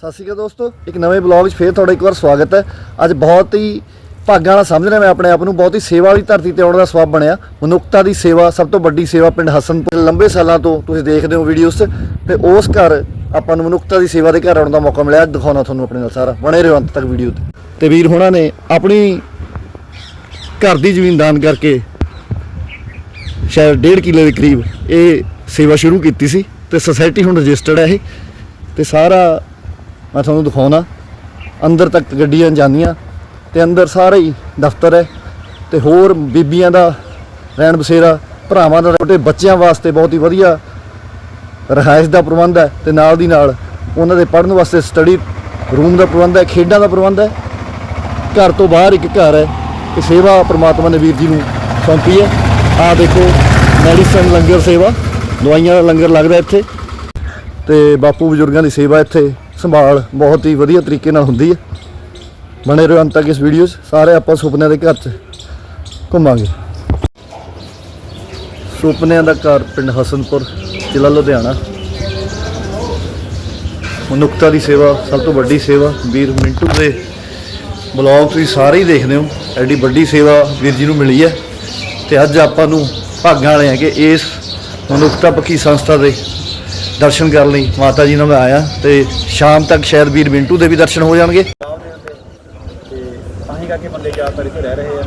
ਸਤਿ ਸ਼੍ਰੀ ਅਕਾਲ ਦੋਸਤੋ, ਇੱਕ ਨਵੇਂ ਬਲੌਗ 'ਚ ਫੇਰ ਤੁਹਾਡਾ ਇੱਕ ਵਾਰ ਸਵਾਗਤ ਹੈ। ਅੱਜ ਬਹੁਤ ਹੀ ਭਾਗਾਂ ਨਾਲ ਸਮਝ ਰਿਹਾ ਮੈਂ ਆਪਣੇ ਆਪ ਨੂੰ, ਬਹੁਤ ਹੀ ਸੇਵਾ ਵਾਲੀ ਧਰਤੀ ਤੇ ਆਉਣ ਦਾ ਸਬਬ ਬਣਿਆ। ਮਨੁੱਖਤਾ ਦੀ ਸੇਵਾ, ਸਭ ਤੋਂ ਵੱਡੀ ਸੇਵਾ ਪਿੰਡ ਹਸਨਪੁਰ। ਲੰਬੇ ਸਾਲਾਂ ਤੋਂ ਤੁਸੀਂ ਦੇਖਦੇ ਹੋ ਵੀਡੀਓਜ਼ ਤੇ ਉਸ ਘਰ ਆਪਾਂ ਨੂੰ ਮਨੁੱਖਤਾ ਦੀ ਸੇਵਾ ਦੇ ਘਰ ਆਉਣ ਦਾ ਮੌਕਾ ਮਿਲਿਆ। ਦਿਖਾਉਣਾ ਤੁਹਾਨੂੰ ਆਪਣੇ ਨਾਲ ਸਾਰਾ। ਬਣੇ ਰਹੋ ਅੰਤ ਤੱਕ ਵੀਡੀਓ ਤੇ। ਤੇ ਵੀਰ ਹੋਣਾ ਨੇ ਆਪਣੀ ਘਰ ਦੀ ਜ਼ਮੀਨ ਦਾਨ ਕਰਕੇ ਸ਼ਾਇਦ 1.5 ਕਿੱਲੇ ਦੇ ਕਰੀਬ ਇਹ ਸੇਵਾ ਸ਼ੁਰੂ ਕੀਤੀ ਸੀ। ਤੇ ਸੁਸਾਇਟੀ ਹੁਣ ਰਜਿਸਟਰਡ ਹੈ ਇਹ। ਤੇ ਸਾਰਾ ਮੈਂ ਤੁਹਾਨੂੰ ਦਿਖਾਉਣਾ। ਅੰਦਰ ਤੱਕ ਗੱਡੀਆਂ ਜਾਂਦੀਆਂ ਤੇ ਅੰਦਰ ਸਾਰੇ ਹੀ ਦਫ਼ਤਰ ਹੈ ਤੇ ਹੋਰ ਬੀਬੀਆਂ ਦਾ ਰਹਿਣ ਬਸੇਰਾ, ਭਰਾਵਾਂ ਦਾ ਛੋਟੇ ਬੱਚਿਆਂ ਵਾਸਤੇ ਬਹੁਤ ਹੀ ਵਧੀਆ ਰਹਾਇਸ਼ ਦਾ ਪ੍ਰਬੰਧ ਹੈ ਤੇ ਨਾਲ ਦੀ ਨਾਲ ਉਹਨਾਂ ਦੇ ਪੜ੍ਹਨ ਵਾਸਤੇ ਸਟੱਡੀ ਰੂਮ ਦਾ ਪ੍ਰਬੰਧ ਹੈ, ਖੇਡਾਂ ਦਾ ਪ੍ਰਬੰਧ ਹੈ। ਘਰ ਤੋਂ ਬਾਹਰ ਇੱਕ ਘਰ ਹੈ ਇਹ ਸੇਵਾ ਪ੍ਰਮਾਤਮਾ ਨੇ ਵੀਰ ਜੀ ਨੂੰ ਸੌਂਪੀ ਹੈ। ਆਹ ਦੇਖੋ, ਮੈਡੀਸਨ ਲੰਗਰ ਸੇਵਾ, ਦਵਾਈਆਂ ਦਾ ਲੰਗਰ ਲੱਗਦਾ ਇੱਥੇ ਤੇ ਬਾਪੂ ਬਜ਼ੁਰਗਾਂ ਦੀ ਸੇਵਾ ਇੱਥੇ ਸੰਭਾਲ ਬਹੁਤ ਹੀ ਵਧੀਆ ਤਰੀਕੇ ਨਾਲ ਹੁੰਦੀ ਹੈ। ਬਣੇ ਰਹੋ ਅੰਤ ਤੱਕ ਇਸ ਵੀਡੀਓ 'ਚ। ਸਾਰੇ ਆਪਾਂ ਸੁਪਨਿਆਂ ਦੇ ਘਰ 'ਚ ਘੁੰਮਾਂਗੇ। ਸੁਪਨਿਆਂ ਦਾ ਘਰ ਪਿੰਡ ਹਸਨਪੁਰ, ਜ਼ਿਲ੍ਹਾ ਲੁਧਿਆਣਾ। ਮਨੁੱਖਤਾ ਦੀ ਸੇਵਾ, ਸਭ ਤੋਂ ਵੱਡੀ ਸੇਵਾ। ਵੀਰ, ਮਿੰਟੂ ਦੇ ਬਲੌਗ ਤੁਸੀਂ ਸਾਰੇ ਹੀ ਦੇਖਦੇ ਹੋ। ਐਡੀ ਵੱਡੀ ਸੇਵਾ ਵੀਰ ਜੀ ਨੂੰ ਮਿਲੀ ਹੈ। ਤੇ ਅੱਜ ਆਪਾਂ ਨੂੰ ਭਾਗਾਂ ਵਾਲੇ ਆ ਕਿ ਇਸ ਮਨੁੱਖਤਾ ਪੱਖੀ ਸੰਸਥਾ ਦੇ ਦਰਸ਼ਨ ਕਰਨ ਲਈ ਮਾਤਾ ਜੀ ਨਾਲ ਮੈਂ ਆਇਆ ਤੇ ਸ਼ਾਮ ਤੱਕ ਸ਼ਾਇਦ ਵੀਰ ਮਿੰਟੂ ਦੇ ਵੀ ਦਰਸ਼ਨ ਹੋ ਜਾਣਗੇ। ਤੇ ਤਾਂ ਹੀ ਕਰਕੇ ਬੰਦੇ ਜ਼ਿਆਦਾਤਰ ਇੱਥੇ ਰਹਿ ਰਹੇ ਆ।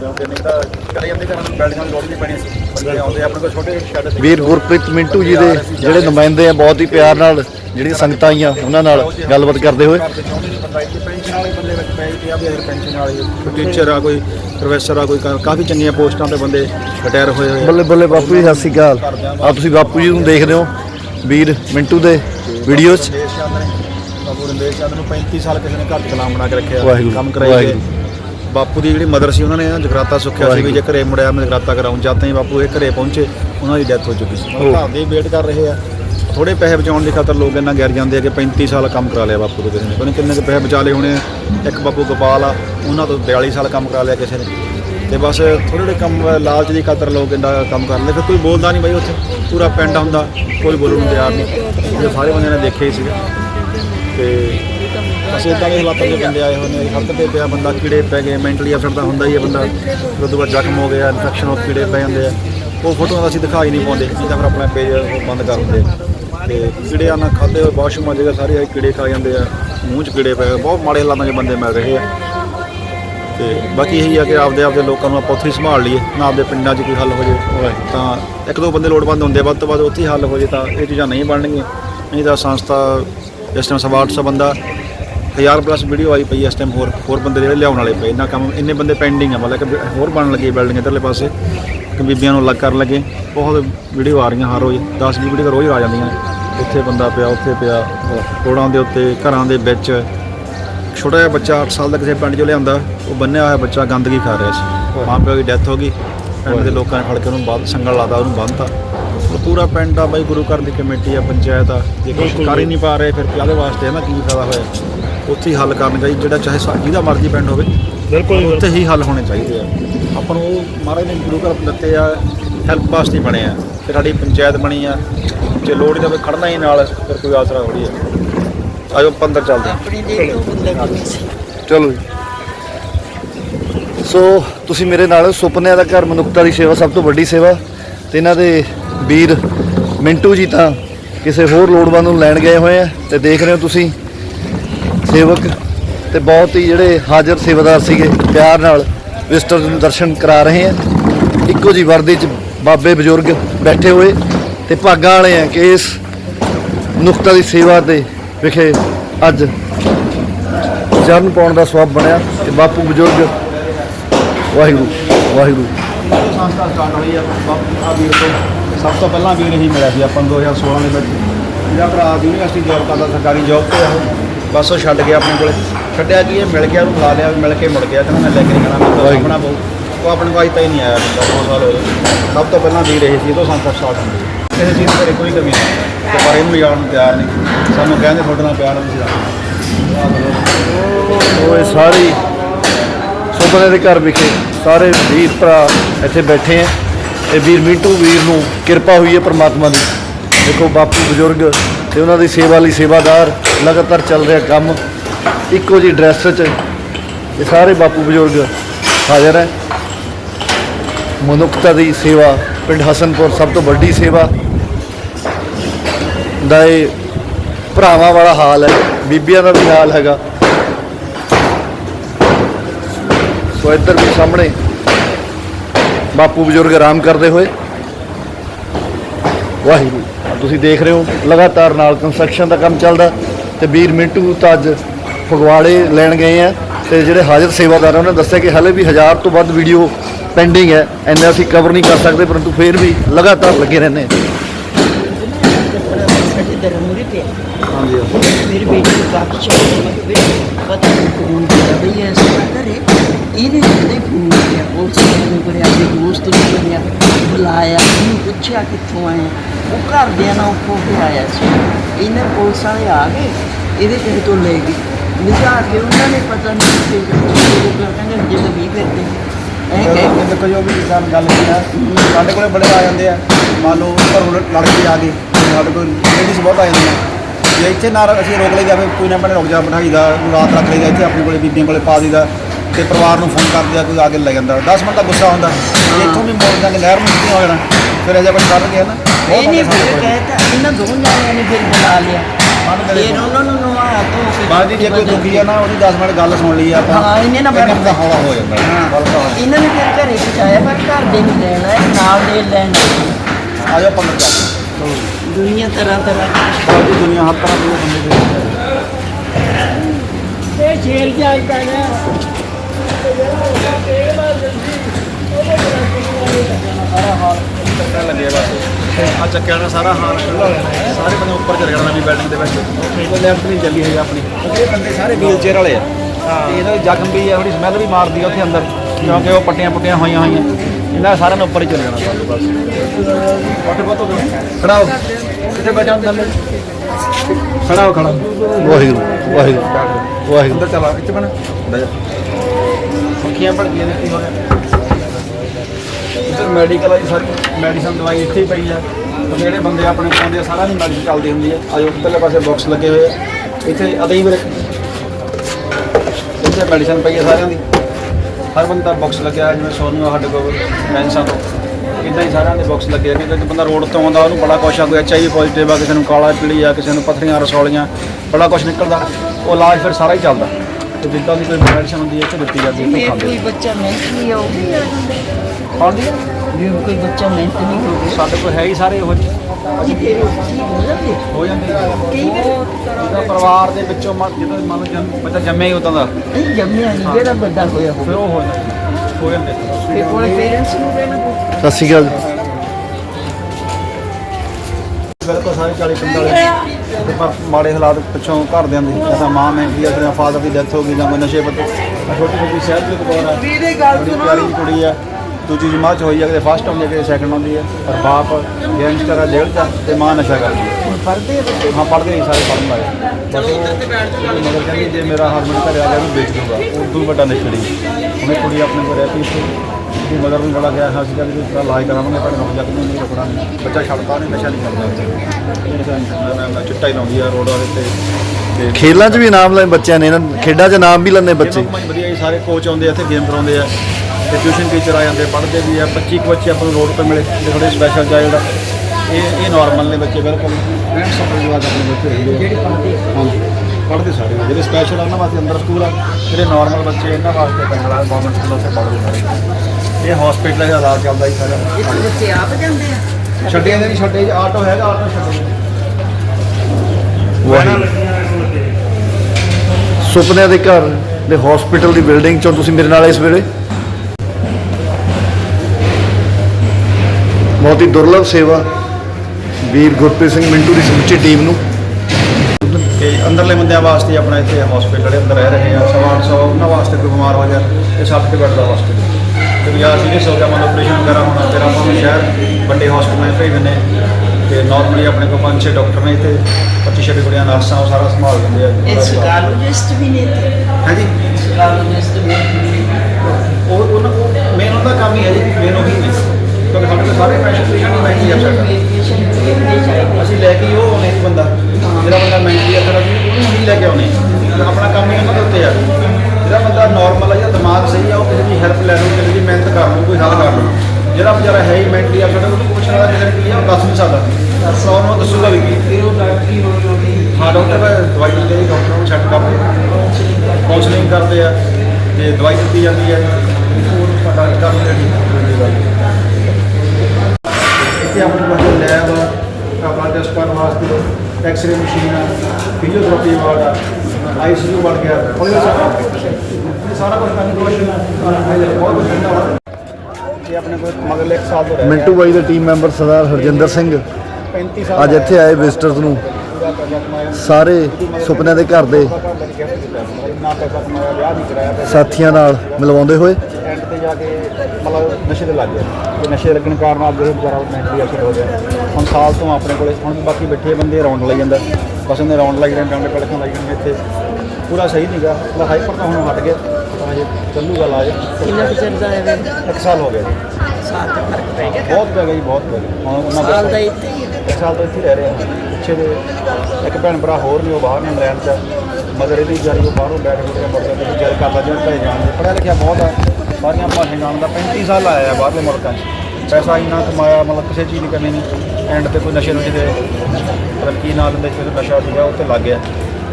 ਕਿਉਂਕਿ ਨਹੀਂ ਤਾਂ ਚਲੇ ਜਾਂਦੇ ਘਰਾਂ ਨੂੰ ਬਿਲਡਿੰਗਾਂ ਦੀ ਲੋੜ ਨਹੀਂ ਪੈਣੀ ਸੀ। ਬੰਦੇ ਆਉਂਦੇ ਆਪਣੇ ਕੋਲ ਛੋਟੇ ਸ਼ੈੱਡ ਤੇ ਵੀਰ ਗੁਰਪ੍ਰੀਤ ਮਿੰਟੂ ਜੀ ਦੇ ਜਿਹੜੇ ਨੁਮਾਇੰਦੇ ਆ ਬਹੁਤ ਹੀ ਪਿਆਰ ਨਾਲ ਜਿਹੜੀਆਂ ਸੰਗਤਾਂ ਆਈਆਂ ਉਹਨਾਂ ਨਾਲ ਗੱਲਬਾਤ ਕਰਦੇ ਹੋਏ। ਟੀਚਰ ਆ ਕੋਈ ਪ੍ਰੋਫੈਸਰ ਆ ਕੋਈ ਕਾਫੀ ਚੰਗੀਆਂ ਪੋਸਟਾਂ ਤੇ ਬੰਦੇ ਰਿਟਾਇਰ ਹੋਏ ਹੋਏ ਬੱਲੇ ਬੱਲੇ ਬਾਪੂ ਜੀ ਸਤਿ ਸ਼੍ਰੀ ਅਕਾਲ। ਆ ਤੁਸੀਂ ਬਾਪੂ ਜੀ ਨੂੰ ਦੇਖਦੇ ਹੋ ਵੀਰ ਮਿੰਟੂ ਦੇ ਵੀਡੀਓਜ਼ 'ਚ। ਬਾਬੂ ਰੰਦੇਸ਼ ਚੰਦ ਨੂੰ 35 ਸਾਲ ਕਿਸੇ ਨੇ ਘਰ 'ਚ ਗੁਲਾਮ ਬਣਾ ਕੇ ਰੱਖਿਆ। ਵਾਹਿਗੁਰੂ, ਕੰਮ ਕਰਾਈ ਗਏ। ਬਾਪੂ ਦੀ ਜਿਹੜੀ ਮਦਰ ਸੀ ਉਹਨਾਂ ਨੇ ਨਾ ਜਗਰਾਤਾ ਸੁੱਖਿਆ ਸੀ ਵੀ ਜੇ ਘਰੇ ਮੁੜਿਆ ਮੈਂ ਜਗਰਾਤਾ ਕਰਾਉਂ ਜਦ ਤਾਈਂ ਬਾਪੂ ਇਹ ਘਰੇ ਪਹੁੰਚੇ ਉਹਨਾਂ ਦੀ ਡੈਥ ਹੋ ਚੁੱਕੀ ਸੀ। ਉਹ ਘਰ ਦੇ ਵੇਟ ਕਰ ਰਹੇ ਆ। ਥੋੜੇ ਪੈਸੇ ਬਚਾਉਣ ਦੀ ਖਾਤਰ ਲੋਕ ਇਹਨਾਂ ਗਿਰ ਜਾਂਦੇ ਆ ਕਿ 35 ਸਾਲ ਕੰਮ ਕਰਾ ਲਿਆ ਬਾਪੂ ਤੋਂ ਕਿਸੇ ਨੇ। ਪਤਾ ਨੀ ਕਿੰਨੇ ਕੁ ਪੈਸੇ ਬਚਾ ਲਏ ਹੋਣੇ ਆ। ਇੱਕ ਬਾਪੂ ਗੋਪਾਲ ਆ ਉਹਨਾਂ ਤੋਂ 42 ਸਾਲ ਕੰਮ ਕਰਾ ਲਿਆ ਕਿਸੇ ਨੇ। ਤੇ ਬਸ ਥੋੜੇ ਥੋੜੇ ਕੰਮ, ਲਾਲਚ ਦੀ ਖਾਤਰ ਲੋਕ ਇੰਦਾ ਕੰਮ ਕਰਦੇ ਫਿਰ ਕੋਈ ਬੋਲਦਾ ਨਹੀਂ ਬਾਈ ਉੱਥੇ। ਪੂਰਾ ਪਿੰਡ ਹੁੰਦਾ ਕੋਈ ਬੋਲਣ ਨੂੰ ਤਿਆਰ ਨਹੀਂ। ਇਹ ਸਾਰੇ ਬੰਦਿਆਂ ਨੇ ਦੇਖਿਆ ਹੀ ਸੀਗਾ। ਤੇ ਅਸੀਂ ਇਦਾਂ ਦੇ ਹਾਲਾਤਾਂ ਦੇ ਬੰਦੇ ਆਏ ਹੋਏ ਨੇ। ਹੱਥ ਤੇ ਪਿਆ ਬੰਦਾ, ਕੀੜੇ ਪੈ ਗਏ ਮੈਂਟਲੀ ਅਫਸਰ ਤਾਂ ਹੁੰਦਾ ਹੀ ਹੈ ਬੰਦਾ। ਫਿਰ ਉਦੋਂ ਬਾਅਦ ਜ਼ਖਮ ਹੋ ਗਿਆ ਇਨਫੈਕਸ਼ਨ ਹੋ, ਕੀੜੇ ਪੈ ਜਾਂਦੇ ਆ। ਉਹ ਫੋਟੋਆਂ ਦਾ ਅਸੀਂ ਦਿਖਾਈ ਨਹੀਂ ਪਾਉਂਦੇ। ਜਿੱਦਾਂ ਫਿਰ ਆਪਣਾ ਪੇਜ ਬੰਦ ਕਰ ਦਿੰਦੇ। ਤੇ ਕੀੜਿਆਂ ਨਾਲ ਖਾਦੇ ਹੋਏ ਵਾਸ਼ਰੂਮਾਂ ਜਗ੍ਹਾ, ਸਾਰੇ ਕੀੜੇ ਖਾ ਜਾਂਦੇ ਆ। ਮੂੰਹ 'ਚ ਕੀੜੇ ਪੈ ਗਏ। ਬਹੁਤ ਮਾੜੇ ਹਾਲਾਤਾਂ 'ਚ ਬੰਦੇ ਮਿਲ ਰਹੇ ਆ। ਤੇ ਬਾਕੀ ਇਹੀ ਆ ਕਿ ਆਪਦੇ ਆਪਦੇ ਲੋਕਾਂ ਨੂੰ ਆਪਾਂ ਉੱਥੇ ਹੀ ਸੰਭਾਲ ਲਈਏ ਨਾ ਆਪਦੇ ਪਿੰਡਾਂ 'ਚ ਕੋਈ ਹੱਲ ਹੋ ਜੇ। ਤਾਂ ਇੱਕ ਦੋ ਬੰਦੇ ਲੋੜਵੰਦ ਹੁੰਦੇ ਆ ਵੱਧ ਤੋਂ ਵੱਧ ਉੱਥੇ ਹੀ ਹੱਲ ਹੋ ਜੇ ਤਾਂ ਇਹ ਚੀਜ਼ਾਂ ਨਹੀਂ ਬਣਨਗੀਆਂ। ਨਹੀਂ ਤਾਂ ਸੰਸਥਾ ਇਸ ਟਾਈਮ ਸਵਾ 800 ਬੰਦਾ ਹਜ਼ਾਰ ਪਲੱਸ ਵੀਡੀਓ ਆਈ ਪਈ ਇਸ ਟਾਈਮ ਹੋਰ ਹੋਰ ਬੰਦੇ ਜਿਹੜੇ ਲਿਆਉਣ ਵਾਲੇ ਪਏ ਇੰਨਾ ਕੰਮ ਇੰਨੇ ਬੰਦੇ ਪੈਂਡਿੰਗ ਆ ਮਤਲਬ ਕਿ ਹੋਰ ਬਣਨ ਲੱਗੀ ਬਿਲਡਿੰਗ ਇਧਰਲੇ ਪਾਸੇ ਕਿ ਬੀਬੀਆਂ ਨੂੰ ਅਲੱਗ ਕਰਨ ਲੱਗੇ। ਬਹੁਤ ਵੀਡੀਓ ਆ ਰਹੀਆਂ ਹਰ ਰੋਜ਼ 10 ਵੀਹ ਵੀਡੀਓ ਰੋਜ਼ ਆ ਜਾਂਦੀਆਂ ਨੇ। ਇੱਥੇ ਬੰਦਾ ਪਿਆ ਉੱਥੇ ਪਿਆ ਰੋਡਾਂ ਦੇ ਉੱਤੇ ਘਰਾਂ ਦੇ ਵਿੱਚ ਛੋਟਾ ਜਿਹਾ ਬੱਚਾ 8 ਸਾਲ ਦਾ ਕਿਸੇ ਪਿੰਡ ਚੋਂ ਲਿਆਂਦਾ ਉਹ ਬੰਨਿਆ ਹੋਇਆ ਬੱਚਾ ਗੰਦਗੀ ਖਾ ਰਿਹਾ ਸੀ। ਮਾਂ ਪਿਓ ਦੀ ਡੈਥ ਹੋ ਗਈ ਪਿੰਡ ਦੇ ਲੋਕਾਂ ਨੇ ਫੜ ਕੇ ਉਹਨੂੰ ਬੰਦ ਸੰਗਲ ਲਾਦਾ ਉਹਨੂੰ ਬੰਨਤਾ ਉਹ ਪੂਰਾ ਪਿੰਡ ਆ ਬਾਈ ਗੁਰੂ ਘਰ ਦੀ ਕਮੇਟੀ ਆ ਪੰਚਾਇਤ ਆ। ਜੇ ਕੁਛ ਕਰ ਹੀ ਨਹੀਂ ਪਾ ਰਹੇ ਫਿਰ ਕਾਹਦੇ ਵਾਸਤੇ ਹੈ ਨਾ ਕੀ ਫਾਇਦਾ ਹੋਇਆ? ਉੱਥੇ ਹੀ ਹੱਲ ਕਰਨ ਚਾਹੀਦਾ ਜਿਹੜਾ ਚਾਹੇ ਜਿਹਦਾ ਮਰਜ਼ੀ ਪਿੰਡ ਹੋਵੇ। ਬਿਲਕੁਲ ਉੱਥੇ ਹੀ ਹੱਲ ਹੋਣੇ ਚਾਹੀਦੇ ਆ। ਆਪਾਂ ਨੂੰ ਉਹ ਮਹਾਰਾਜ ਨੇ ਗੁਰੂ ਘਰ ਦਿੱਤੇ ਆ ਹੈਲਪ ਵਾਸਤੇ ਬਣੇ ਆ। ਤੇ ਸਾਡੀ ਪੰਚਾਇਤ ਬਣੀ ਆ। ਜੇ ਲੋੜ ਹੀ ਤਾਂ ਫਿਰ ਖੜਨਾ ਹੀ ਨਾਲ ਫਿਰ ਕੋਈ ਆਸਰਾ ਥੋੜੀ ਆ। ਆਜੋ ਆਪਾਂ ਅੰਦਰ ਚੱਲਦੇ ਚਲੋ ਜੀ। ਸੋ ਤੁਸੀਂ ਮੇਰੇ ਨਾਲ ਸੁਪਨਿਆਂ ਦਾ ਘਰ ਮਨੁੱਖਤਾ ਦੀ ਸੇਵਾ ਸਭ ਤੋਂ ਵੱਡੀ ਸੇਵਾ ਤੇ ਇਹਨਾਂ ਦੇ ਵੀਰ ਮਿੰਟੂ ਜੀ ਤਾਂ ਕਿਸੇ ਹੋਰ ਲੋੜਵੰਦ ਨੂੰ ਲੈਣ ਗਏ ਹੋਏ ਆ ਤੇ ਦੇਖ ਰਹੇ ਹੋ ਤੁਸੀਂ ਸੇਵਕ ਤੇ ਬਹੁਤ ਹੀ ਜਿਹੜੇ ਹਾਜ਼ਰ ਸੇਵਾਦਾਰ ਸੀਗੇ ਪਿਆਰ ਨਾਲ ਵਿਜ਼ਟਰ ਨੂੰ ਦਰਸ਼ਨ ਕਰਾ ਰਹੇ ਆ। ਇੱਕੋ ਜੀ ਵਰਦੀ ਚ ਬਾਬੇ ਬਜ਼ੁਰਗ ਬੈਠੇ ਹੋਏ ਤੇ ਭਾਗਾਂ ਵਾਲੇ ਆ ਕਿ ਇਸ ਨੁਕਤਾ ਦੀ ਸੇਵਾ ਤੇ ਵਿਖੇ ਅੱਜ ਚਰਨ ਪਾਉਣ ਦਾ ਸਵਾਬ ਬਣਿਆ ਤੇ ਬਾਪੂ ਬਜ਼ੁਰਗ ਵਾਹਿਗੁਰੂ ਵਾਹਿਗੁਰੂ। ਸੰਸਥਾ ਸਟਾਰਟ ਹੋਈ ਆ ਆ ਵੀਰ ਤੋਂ। ਸਭ ਤੋਂ ਪਹਿਲਾਂ ਵੀਰ ਹੀ ਮਿਲਿਆ ਸੀ ਆਪਾਂ ਨੂੰ 2016 ਦੇ ਵਿੱਚ। ਮੇਰਾ ਭਰਾ ਯੂਨੀਵਰਸਿਟੀ ਜੌਬ ਕਰਦਾ ਸਰਕਾਰੀ ਜੌਬ ਤੇ ਆ ਉਹ। ਬਸ ਉਹ ਛੱਡ ਗਿਆ ਆਪਣੇ ਕੋਲੇ। ਛੱਡਿਆ ਕੀ ਇਹ ਮਿਲ ਗਿਆ ਉਹਨੂੰ ਬੁਲਾ ਲਿਆ ਮਿਲ ਕੇ ਮੁੜ ਗਿਆ। ਕਹਿੰਦਾ ਮੈਂ ਲੈ ਕੇ ਜਾਣਾ ਮੈਂ ਤਾਂ ਆਪਣਾ ਬਹੁ। ਉਹ ਆਪਣੇ ਕੋਲ ਅੱਜ ਤਾਈਂ ਨਹੀਂ ਆਇਆ ਬੰਦਾ ਦੋ ਸਾਲ ਹੋ ਗਏ। ਸਭ ਤੋਂ ਪਹਿਲਾਂ ਵੀਰ ਇਹ ਸੀ ਇਹ ਤੋਂ ਸੰਸਥਾ ਸਟਾਰਟ ਹੁੰਦੀ। ਕਿਸੇ ਚੀਜ਼ ਦੀ ਕੋਈ ਕਮੀ ਨਹੀਂ। ਤੇ ਪਰ ਇਹਨੂੰ ਵੀ ਜਾਣ ਨੂੰ ਤਿਆਰ ਨਹੀਂ। ਸਾਨੂੰ ਕਹਿੰਦੇ ਤੁਹਾਡੇ ਨਾਲ ਪਿਆਰ ਨਹੀਂ ਸੀ ਉਹ ਇਹ ਸਾਰੀ ਸੁਪਨੇ ਦੇ ਘਰ ਵਿਖੇ ਸਾਰੇ ਵੀਰ ਭਰਾ ਇੱਥੇ ਬੈਠੇ ਆ। ਇਹ ਵੀਰ ਮਿੰਟੂ ਵੀਰ ਨੂੰ ਕਿਰਪਾ ਹੋਈ ਹੈ ਪ੍ਰਮਾਤਮਾ ਦੀ। ਦੇਖੋ ਬਾਪੂ ਬਜ਼ੁਰਗ ਤੇ ਤੇ ਉਹਨਾਂ ਦੀ ਸੇਵਾ ਲਈ ਸੇਵਾਦਾਰ, ਲਗਾਤਾਰ ਚੱਲ ਰਿਹਾ ਕੰਮ। ਇੱਕੋ ਜੀ ਡਰੈਸ 'ਚ ਇਹ ਸਾਰੇ ਬਾਪੂ ਬਜ਼ੁਰਗ ਹਾਜ਼ਰ ਹੈ। ਮਨੁੱਖਤਾ ਦੀ ਸੇਵਾ, ਪਿੰਡ ਹਸਨਪੁਰ ਸਭ ਤੋਂ ਵੱਡੀ ਸੇਵਾ। ਦਾ ਇਹ ਭਰਾਵਾਂ ਵਾਲਾ ਹਾਲ ਹੈ, ਬੀਬੀਆਂ ਦਾ ਵੀ ਹਾਲ ਹੈਗਾ। ਸੋ ਇੱਧਰ ਵੀ ਸਾਹਮਣੇ ਬਾਪੂ ਬਜ਼ੁਰਗ ਆਰਾਮ ਕਰਦੇ ਹੋਏ। ਵਾਹਿਗੁਰੂ, ਤੁਸੀਂ ਦੇਖ ਰਹੇ ਹੋ, ਲਗਾਤਾਰ ਨਾਲ ਕੰਸਟਰਕਸ਼ਨ ਦਾ ਕੰਮ ਚੱਲਦਾ ਤੇ ਵੀਰ ਮਿੰਟੂ ਤਾਂ ਅੱਜ ਫਗਵਾੜੇ ਲੈਣ ਗਏ ਆ ਤੇ ਜਿਹੜੇ ਹਾਜ਼ਰ ਸੇਵਾਦਾਰ ਆ, ਉਹਨਾਂ ਨੇ ਦੱਸਿਆ ਕਿ ਹਲੇ ਵੀ ਹਜ਼ਾਰ ਤੋਂ ਵੱਧ ਵੀਡੀਓ ਪੈਂਡਿੰਗ ਹੈ। ਇੰਨਾ ਅਸੀਂ ਕਵਰ ਨਹੀਂ ਕਰ ਸਕਦੇ, ਪਰੰਤੂ ਫਿਰ ਵੀ ਲਗਾਤਾਰ ਲੱਗੇ ਰਹਿੰਦੇ ਸਾਡੇ ਦਰਮੂਰੀ ਤੇ ਹਾਂਜੀ ਮੇਰੀ ਬੇਟੀ ਨੂੰ ਕਾਫੀ ਸ਼ੌਕ ਹੈ ਮੈਂ ਕਿਹਾ ਬੇਟੀ ਪਤਾ ਨਹੀਂ ਫੋਨ ਕੀਤਾ ਬਈ ਐਸਾ ਨਾ ਕਰੇ। ਇਹਨੇ ਜਿਹੜੇ ਫੋਨ ਕੀਤਾ ਉਹ ਸਾਨੂੰ ਕਰਿਆ ਆਪਣੇ ਦੋਸਤ ਨੂੰ ਕਰਿਆ ਬੁਲਾਇਆ ਪੁੱਛਿਆ ਕਿੱਥੋਂ ਆਏ ਉਹ ਘਰਦਿਆਂ ਨਾਲ ਉੱਪਰ ਕੇ ਆਇਆ ਸੀ। ਇਹਨੇ ਪੁਲਿਸ ਵਾਲੇ ਆ ਗਏ ਇਹਦੇ ਪਿੰਡ ਤੋਂ ਲੈ ਗਏ। ਲਿਜਾ ਕੇ ਉਹਨਾਂ ਨੇ ਪਤਾ ਨਹੀਂ ਕਿ ਕਹਿੰਦੇ ਜਿਹੜੇ ਵੀ ਫਿਰਦੇ ਦੇਖੋ ਜੋ ਵੀ ਗੱਲ ਕੀ ਆ। ਸਾਡੇ ਕੋਲੇ ਬੜੇ ਆ ਜਾਂਦੇ ਆ। ਮੰਨ ਲਓ ਘਰੋਂ ਲੜਕੇ ਆ ਗਏ ਸਾਡੇ ਕੋਲ ਲੇਡੀਜ਼ ਬਹੁਤ ਆ ਜਾਂਦੀਆਂ। ਜੇ ਇੱਥੇ ਨਾ ਅਸੀਂ ਰੋਕ ਲਈਦਾ ਫਿਰ ਕੋਈ ਨਾ ਬਣੇ ਰੁਕ ਜਾ ਬਿਠਾਈ ਦਾ ਰਾਤ ਰੱਖ ਲਈਦਾ ਇੱਥੇ ਆਪਣੇ ਕੋਲੇ ਬੀਬੀਆਂ ਕੋਲੇ ਪਾ ਦਈਦਾ ਤੇ ਪਰਿਵਾਰ ਨੂੰ ਫੋਨ ਕਰਦੇ ਆ ਕੋਈ ਆ ਕੇ ਲੈ ਜਾਂਦਾ। 10 ਮਿੰਟ ਦਾ ਗੁੱਸਾ ਹੁੰਦਾ। ਜੇ ਇੱਥੋਂ ਵੀ ਮੋੜ ਜਾਂਦੇ ਨਹਿਰ ਨੂੰ ਕਿਉਂ ਹੋ ਜਾਣਾ? ਫਿਰ ਅਜਾ ਕੁਝ ਕਰ ਗਿਆ ਨਾ। ਬੰਦੇ ਸਾਡੇ ਫਿਰ। ਕਹਿਤਾ ਇਹਨਾਂ ਦੋ ਜਣਿਆਂ ਨੇ ਫਿਰ ਬੁਲਾ ਲਿਆ। ਫਿਰ ਉਹਨਾਂ ਨੂੰ ਨਵਾ ਤੋਂ ਬਾਅਦ ਜੀ ਕੋਈ ਦੁਖੀ ਆ ਨਾ ਉਹਦੀ 10 ਮਿੰਟ ਗੱਲ ਸੁਣ ਲਈ ਆਪਾਂ। ਹਾਂ, ਇਹਨੇ ਨਾ ਬੜਾ- ਦਾ ਹੌਲਾ ਹੋ ਜਾਂਦਾ। ਇਹਨਾਂ ਨੇ ਫਿਰ ਘਰੇ ਪਹੁੰਚਾਇਆ ਪਰ ਘਰ ਦੇ ਨਹੀਂ ਲੈਣਾ ਨਾਲ ਦੇ ਲੈਣ ਦੁਨੀਆ ਤਰ੍ਹਾਂ ਤਰ੍ਹਾਂ ਦੀ। ਸਾਡੀ ਦੁਨੀਆ ਹਰ ਤਰ੍ਹਾਂ ਦੇ ਬੰਦੇ ਦੇ ਇਹ ਸ਼ੇਰ ਜਾਈ ਪੈਣਾ ਸਾਰਾ ਹਾਲ ਚੱਕਣ ਲੱਗੇ ਬਸ। ਆ ਚੱਕਿਆ ਨਾ ਸਾਰਾ ਹਾਲ ਸਾਰੇ ਬੰਦੇ ਉੱਪਰ ਚਲੇ ਜਾਣਾ ਵੀ ਬਿਲਡਿੰਗ ਦੇ ਵਿੱਚ। ਕੋਈ ਲੈਫਟ ਨਹੀਂ ਚੱਲੀ ਹੈਗੀ ਆਪਣੀ। ਕਿਉਂਕਿ ਇਹ ਬੰਦੇ ਸਾਰੇ ਵੀਲ ਚੇਅਰ ਵਾਲੇ ਆ। ਤੇ ਇਹਨਾਂ ਦੀ ਜ਼ਖਮ ਵੀ ਆ ਥੋੜੀ ਸਮੈਲ ਵੀ ਮਾਰਦੀ ਆ ਉੱਥੇ ਅੰਦਰ। ਕਿਉਂਕਿ ਉਹ ਪੱਟੀਆਂ ਪੁੱਟੀਆਂ ਹੋਈਆਂ ਹੋਈਆਂ। ਇਹਨਾਂ ਸਾਰਿਆਂ ਨੂੰ ਉੱਪਰ ਹੀ ਚਲੇ ਜਾਣਾ ਬਸ। ਵਾਟਰ ਕਿੱਥੇ ਬੈਠਾ ਹੁੰਦਾ ਖੜਾ ਹੋ ਖੜਾ ਵਾਹਿਗੁਰੂ ਵਾਹਿਗੁਰੂ ਵਾਹਿਗੁਰੂ। ਅੰਦਰ ਚਲਾ ਇੱਥੇ ਬਣ ਬਹਿ ਜਾ। ਭੜ ਗਈਆਂ ਨੇ ਕੀ ਹੋ ਗਿਆ? ਇੱਧਰ ਮੈਡੀਕਲ ਵਾਲੀ ਸਾਰੀ ਮੈਡੀਸਨ ਦਵਾਈ ਇੱਥੇ ਹੀ ਪਈ ਆ। ਤੇ ਜਿਹੜੇ ਬੰਦੇ ਆਪਣੇ ਕੋਲ ਆਉਂਦੇ ਆ ਸਾਰਾ ਦੀ ਮੈਡੀਸਨ ਚੱਲਦੀ ਹੁੰਦੀ ਆ। ਆਜੋ ਉੱਧਰਲੇ ਪਾਸੇ ਬਾਕਸ ਲੱਗੇ ਹੋਏ ਆ। ਇੱਥੇ ਅਦਈ ਵੀਰੇ ਇੱਥੇ ਮੈਡੀਸਨ ਪਈ ਆ ਸਾਰਿਆਂ ਦੀ। ਹਰ ਬੰਦਾ ਬਾਕਸ ਲੱਗਿਆ ਜਿਵੇਂ ਸੋਨੂੰ ਆ ਸਾਡੇ ਕੋਲ ਮੈਂਸਾਂ ਤੋਂ। ਇਦਾਂ ਹੀ ਸਾਰਿਆਂ ਦੇ ਬਾਕਸ ਲੱਗੇ ਆ ਕਿਉਂਕਿ ਇੱਕ ਬੰਦਾ ਰੋਡ ਤੋਂ ਆਉਂਦਾ ਉਹਨੂੰ ਬੜਾ ਕੁਛ ਆ ਕੋਈ ਐਚਆਈਵੀ ਪੋਜ਼ਿਟਿਵ ਆ ਕਿਸੇ ਨੂੰ ਕਾਲਾ ਪੀਲੀ ਆ ਕਿਸੇ ਨੂੰ ਪੱਥਰੀਆਂ ਰਸੌਲੀਆਂ ਬੜਾ ਕੁਛ ਨਿਕਲਦਾ। ਉਹ ਇਲਾਜ ਫਿਰ ਸਾਰਾ ਹੀ ਚੱਲਦਾ। ਤੇ ਜਿੱਦਾਂ ਦੀ ਕੋਈ ਮੈਡੀਸਨ ਹੁੰਦੀ ਹੈ ਇੱਥੇ ਦਿੱਤੀ ਜਾਂਦੀ ਹੈ ਇੱਥੋਂ ਕੋਈ ਬੱਚਾ ਮਿਹਨਤ ਨਹੀਂ ਆ ਉਹ। ਵੀ ਆ ਜਾਂਦਾ ਖਾਂਦੀ ਆ ਜੇ ਕੋਈ ਬੱਚਾ ਮਿਹਨਤ ਨਹੀਂ ਹੋਵੇ ਸਾਡੇ ਕੋਲ ਹੈ ਹੀ ਸਾਰੇ ਹੋ? ਜਾਂਦੇ? ਹੋ ਆ। ਕਈ ਵਾਰ ਜਿਹਦਾ ਪਰਿਵਾਰ ਦੇ ਵਿੱਚੋਂ ਜਦੋਂ ਮੰਨ ਲਓ ਜੰਮ ਬੱਚਾ ਜੰਮਿਆ ਹੀ ਉਦਾਂ ਦਾ। ਇਹ ਜੰਮਿਆ ਨਹੀਂ ਜਿਹੜਾ ਵੱਡਾ ਹੋਇਆ ਫਿਰ ਉਹ ਹੋ ਹੋ ਜਾਂਦੇ। ਤੇ ਕੋਲੇ ਪੇਰੈਂਟਸ ਨੂੰ ਰਹਿਣਾ ਪਊ। ਸਤਿ ਸ਼੍ਰੀ ਅਕਾਲ ਬਿਲਕੁਲ ਸਾਰੇ 40 45 ਤੇ ਪਰ ਮਾੜੇ ਹਾਲਾਤ ਪਿੱਛੋਂ ਘਰਦਿਆਂ ਦੇ ਆਂਦੇ ਮਾਂ ਮਹਿੰਗੀ ਆ ਜਾਂ ਫਾਦਰ ਦੀ ਡੈਥ ਹੋ ਗਈ ਜਾਂ ਕੋਈ ਨਸ਼ੇ ਪੱਤੇ ਆਹ ਛੋਟੀ ਛੋਟੀ ਸਹਿਜ ਦੀ ਕੌਰ ਆ ਵੀਰੇ ਗੱਲ ਬੜੀ ਪਿਆਰੀ ਜਿਹੀ ਕੁੜੀ ਆ ਦੂਜੀ ਜਮਾਤ ਚ ਹੋਈ ਆ ਕਿਤੇ ਫਸਟ ਆਉਂਦੀ ਆ ਕਿਤੇ ਸੈਕੰਡ ਆਉਂਦੀ ਆ ਪਰ ਬਾਪ ਗੈਂਗਸਟਰ ਆ ਜੇਲ੍ਹ ਚ ਆ ਤੇ ਮਾਂ ਨਸ਼ਾ ਕਰਦੀ ਆ ਪੜਦੇ ਬੱਚੇ ਹਾਂ ਪੜ੍ਹਦੇ ਨਹੀਂ ਸਾਰੇ ਪੜ੍ਹਨ ਵਾਲੇ ਬਸ ਉਹ ਮਗਰ ਕਹਿੰਦੀ ਜੇ ਮੇਰਾ ਹਸਬੰਡ ਘਰੇ ਆ ਗਿਆ ਉਹਨੂੰ ਵੇਚ ਦੂੰਗਾ। ਉਦੋਂ ਵੱਡਾ ਨਸ਼ੜੀ। ਉਹਨੇ ਕੁੜੀ ਆਪਣੇ ਕੋਲ ਰਹਿ ਪਈ ਸੀ ਕਿ ਮਗਰ ਨੂੰ ਬੜਾ ਗਿਆ ਸੀ ਕਿ ਤੇਰਾ ਇਲਾਜ ਕਰਾਵਾਂਗੇ ਪਰ ਰੁਕ ਜਾ ਕੇ ਨਹੀਂ ਰੁਕਣਾ ਨਹੀਂ। ਬੱਚਾ ਛੱਡਦਾ ਨਹੀਂ ਨਸ਼ਾ ਨਹੀਂ ਕਰਦਾ ਉੱਥੇ। ਇਹ ਤਾਂ ਮੈਂ- ਮੈਂ ਚਿੱਟਾ ਹੀ ਲਾਉਂਦੀ ਆ ਰੋਡਾਂ ਦੇ ਉੱਤੇ ਤੇ ਖੇਲਾਂ 'ਚ ਵੀ ਇਨਾਮ ਲਏ ਬੱਚਿਆਂ ਨੇ ਇਹਨਾਂ ਖੇਡਾਂ 'ਚ ਇਨਾਮ ਵੀ ਲੈਣੇ ਬੱਚੇ। ਵਧੀਆ ਜੀ ਸਾਰੇ ਕੋਚ ਆਉਂਦੇ ਆ ਇੱਥੇ ਗੇਮ ਕਰਾਉਂਦੇ ਆ। ਤੇ ਟਿਊਸ਼ਨ ਟੀਚਰ ਆ ਜਾਂਦੇ ਪੜ੍ਹਦੇ ਵੀ ਆ। 25 ਕੁ ਬੱਚੇ ਆਪਾਂ ਨੂੰ ਰੋਡ ਤੇ ਮਿਲੇ ਤੇ ਥੋੜੇ ਸਪੈਸ਼ਲ ਚਾਈਲਡ ਆ ਇਹ ਇਹ ਨਾਰਮਲ ਨੇ ਬੱਚੇ ਬਿਲਕੁਲ। ਫਰੈਂਡਸ ਸਾਡੇ ਜਵਾਕ ਆਪਣੇ ਬੱਚੇ ਜਿਹੜੇ ਪੜ੍ਹਦੇ ਹਾਂਜੀ ਪੜ੍ਹਦੇ ਸਾਰੇ ਆ। ਜਿਹੜੇ ਸਪੈਸ਼ਲ ਉਹਨਾਂ ਵਾਸਤੇ ਅੰਦਰ ਸਕੂਲ ਆ। ਜਿਹੜੇ ਨਾਰਮਲ ਬੱਚੇ ਇਹਨਾਂ ਵਾਸਤੇ ਪਿੰਡ ਵਾਲਾ ਗਵਰਨਮੈਂਟ ਸਕੂਲ ਉੱਥੇ ਪੜ੍ਹਦੇ ਸਾਰੇ ਇਹ ਹਸਪੀਟਲ ਦਾ ਇਲਾਜ ਚੱਲਦਾ ਹੀ ਸਾਰਾ। ਬੱਚੇ ਆਪ ਜਾਂਦੇ ਆ। ਛੱਡਿਆਂ ਦੇ ਵੀ ਛੱਡੇ ਚ ਆਟੋ ਹੈਗਾ ਆਟੋ ਛੱਡੇ ਸੁਪਨਿਆਂ ਦੇ ਘਰ ਦੇ ਹਸਪੀਟਲ ਦੀ ਬਿਲਡਿੰਗ 'ਚੋਂ ਤੁਸੀਂ ਮੇਰੇ ਨਾਲ ਇਸ ਵੇਲੇ। ਬਹੁਤ ਹੀ ਦੁਰਲਭ ਸੇਵਾ। ਵੀਰ ਗੁਰਪ੍ਰੀਤ ਸਿੰਘ ਮਿੰਟੂ ਦੀ ਸਮੁੱਚੀ ਟੀਮ ਨੂੰ। ਤੇ ਅੰਦਰਲੇ ਬੰਦਿਆਂ ਵਾਸਤੇ ਆਪਣਾ ਇੱਥੇ ਹਸਪੀਟਲ ਦੇ ਅੰਦਰ ਰਹਿ ਰਹੇ ਆ ਸਵਾ 800 ਉਹਨਾਂ ਵਾਸਤੇ ਕੋਈ ਬਿਮਾਰ ਹੋ ਜਾ ਇਹ ਸੱਤ ਬੈੱਡ ਦਾ ਹਸਪੀਟਲ ਤੇ ਵੀ ਆ ਸੀਰੀਅਸ ਹੋ ਗਿਆ ਮਨ ਆਪਰੇਸ਼ਨ ਵਗੈਰਾ ਹੋਣਾ ਫਿਰ ਆਪਾਂ ਨੂੰ ਸ਼ਹਿਰ ਵੱਡੇ ਹਸਪਤਾਲਾਂ 'ਚ ਭੇਜ ਦਿੰਦੇ। ਤੇ ਨਾਰਮਲੀ ਆਪਣੇ ਕੋਲ ਪੰਜ ਛੇ ਡਾਕਟਰ ਨੇ ਇੱਥੇ 25 ਛੇ ਕੁੜੀਆਂ ਨਰਸਾਂ ਉਹ ਸਾਰਾ ਸੰਭਾਲ ਦਿੰਦੇ ਆ। ਇਹ ਸਕਾਲੋਜਿਸਟ ਵੀ ਨੇ ਇੱਥੇ? ਹੈ ਜੀ ਸਕਾਲੋਜਿਸਟ ਵੀ ਉਹ ਉਹਨਾਂ ਮੇਨ ਉਹਦਾ ਕੰਮ ਹੀ ਹੈ ਜੀ ਮੇਨ ਉਹੀ ਨੇ। ਕਿਉਂਕਿ ਸਾਡੇ ਕੋਲ ਸਾਰੇ ਪੈਸੇ ਪੇਸ਼ੈਂਟ ਹੀ ਬੈਠੇ ਆ ਸਾਡਾ। ਅਸੀਂ ਲੈ ਕੇ ਉਹ ਆਉਣੇ ਇੱਕ ਬੰਦਾ। ਜਿਹੜਾ ਬੰਦਾ ਮੈਂਟਲੀ ਅਸਰ ਅਸੀਂ ਉਹਨੂੰ ਹੀ ਲੈ ਕੇ ਆਉਣੇ। ਆਪਣਾ ਕੰਮ ਹੀ ਉਹਨਾਂ ਦੇ ਉੱਤੇ ਆ। ਜਿਹੜਾ ਬੰਦਾ ਨਾਰਮਲ ਆ ਜਾਂ ਦਿਮਾਗ ਸਹੀ ਆ ਉਹ ਕਿਸੇ ਦੀ ਹੈਲਪ ਲੈ ਲੂ ਕਿਸੇ ਦੀ ਮਿਹਨਤ ਕਰ ਲੂ ਕੋਈ ਹੱਲ ਕਰ ਲੂ ਜਿਹੜਾ ਵਿਚਾਰਾ ਹੈ ਹੀ ਮੈਂਟਲੀ ਅਸਰ ਉਹਨੂੰ ਪੁੱਛਣ ਵਾਲਾ ਨੇ ਕੀ ਆ ਉਹ ਦੱਸ ਨਹੀਂ ਸਕਦਾ। ਸੌ ਨੂੰ ਦੱਸੂਗਾ ਵੀ ਕੀ। ਹਾਂ ਡਾਕਟਰ ਦਵਾਈ ਦਿੰਦੇ ਜੀ ਡਾਕਟਰ ਨੂੰ ਚੈੱਕ ਕਰਦੇ ਕਾਉਂਸਲਿੰਗ ਕਰਦੇ ਆ ਤੇ ਦਵਾਈ ਦਿੱਤੀ ਜਾਂਦੀ ਹੈ ਹੋਰ ਸਾਡਾ ਕੰਮ ਰੈਡੀ ਇੱਥੇ ਆਪਣੇ ਕੋਲ ਲੈਬ ਆਪਣਾ ਟੈਸਟ ਕਰਨ ਵਾਸਤੇ ਐਕਸ-ਰੇ ਮਸ਼ੀਨ ਆ ਫਿਜ਼ੀਓਥੈਰੇਪੀ ਵਾਰਡ ਆ ਆਈਸੀਯੂ ਬਣ ਗਿਆ। ਇਹ ਸਾਰਾ ਕੁਝ ਕਰਨ ਕੋਸ਼ਿਸ਼ ਬਹੁਤ ਕੁਝ ਹੁੰਦਾ ਵਾ। ਇਹ ਆਪਣੇ ਕੋਲ ਮਗਰਲੇ ਇੱਕ ਸਾਲ ਤੋਂ ਰਹਿ ਮਿੰਟੂ ਬਾਈ ਦੇ ਟੀਮ ਮੈਂਬਰ ਸਰਦਾਰ ਹਰਜਿੰਦਰ ਸਿੰਘ 35 ਸਾਲ ਅੱਜ ਇੱਥੇ ਆਏ ਵਿਜ਼ਟਰਸ ਨੂੰ। ਪੂਰਾ ਪੈਸਾ ਕਮਾਇਆ। ਸਾਰੇ ਸੁਪਨਿਆਂ ਦੇ ਘਰ ਦੇ ਇੰਨਾ ਪੈਸਾ ਕਮਾਇਆ ਵਿਆਹ ਨਹੀਂ ਕਰਾਇਆ ਸਾਥੀਆਂ ਨਾਲ ਮਿਲਵਾਉਂਦੇ ਹੋਏ। ਐਂਡ ਤੇ ਜਾ ਕੇ ਮਤਲਬ ਨਸ਼ੇ ਤੇ ਲੱਗ ਗਿਆ। ਤੇ ਨਸ਼ੇ ਲੱਗਣ ਕਾਰਨ ਅੱਜ ਇਹ ਵਿਚਾਰਾ ਮੈਂਟਲੀ ਅਸਰ ਹੋ ਗਿਆ। ਹੁਣ ਸਾਲ ਤੋਂ ਆਪਣੇ ਕੋਲੇ ਹੁਣ ਵੀ ਬਾਕੀ ਬੈਠੇ ਬੰਦੇ ਰਾਉਂਡ ਲਾਈ ਜਾਂਦਾ। ਬਸ ਉਹਨੇ ਰਾਉਂਡ ਲਾਈ ਜਾਂਦੇ ਡੰਡੇ ਲਾਈ ਜਾਂਦੇ ਇੱਥੇ। ਪੂਰਾ ਸਹੀ ਨਹੀਂਗਾ ਹਾਈਪਰ ਤਾਂ ਹੁਣ ਹਟ ਗਿਆ। ਹਜੇ ਚੱਲੂਗਾ ਇਲਾਜ। ਕਿੰਨਾ ਕੁ ਚਿਰ ਦਾ ਹੈ ਇੱਕ ਸਾਲ ਹੋ ਗਿਆ। ਜੀ ਸਾਲ ਦਾ ਫ਼ਰਕ ਪੈ ਗਿਆ। ਬਹੁਤ ਪੈ ਗਿਆ ਜੀ ਬਹੁਤ ਪੈ ਗਿਆ। ਹੁਣ ਉਹਨਾਂ ਸਾਲ ਦਾ ਇੱਥੇ ਸਾਲ ਤੋਂ ਇੱਥੇ ਹੀ ਰਹਿ ਰਹੇ। ਹਾਂ ਪਿੱਛੇ ਦੇ ਇੱਕ ਭੈਣ ਭਰਾ ਹੋਰ ਨੇ, ਉਹ ਬਾਹਰ ਨੇ ਇੰਗਲੈਂਡ ਚ। ਮਦਰ ਇਹਦੀ ਜਾਰੀ ਉਹ ਬਾਹਰੋਂ ਬੈਠ ਕੇ ਮਰਦੇ ਨੇ ਜਾਰੀ ਕਰਦਾ ਜਿਵੇਂ ਭੇਜ ਜਾਣਦੇ ਪੜ੍ਹਿਆ ਲਿਖਿਆ ਬਹੁਤ ਆ। ਸਾਰੀਆਂ ਭਾਸ਼ਾ ਜਾਣਦਾ 35 ਸਾਲ ਆਇਆ ਬਾਹਰਲੇ ਮੁਲਕਾਂ 'ਚ। ਪੈਸਾ ਇੰਨਾ ਕਮਾਇਆ, ਮਤਲਬ ਕਿਸੇ ਚੀਜ਼ ਦੀ ਕਮੀ ਨਹੀਂ। ਐਂਡ ਤੇ ਕੋਈ ਨਸ਼ੇ ਨੂੰ ਜਿਹਦੇ ਤਰੱਕੀ ਨਾਲ ਦੇ ਕੋਈ ਨਸ਼ਾ ਸੀਗਾ ਉਹ ਤੇ ਲੱਗ ਗਿਆ।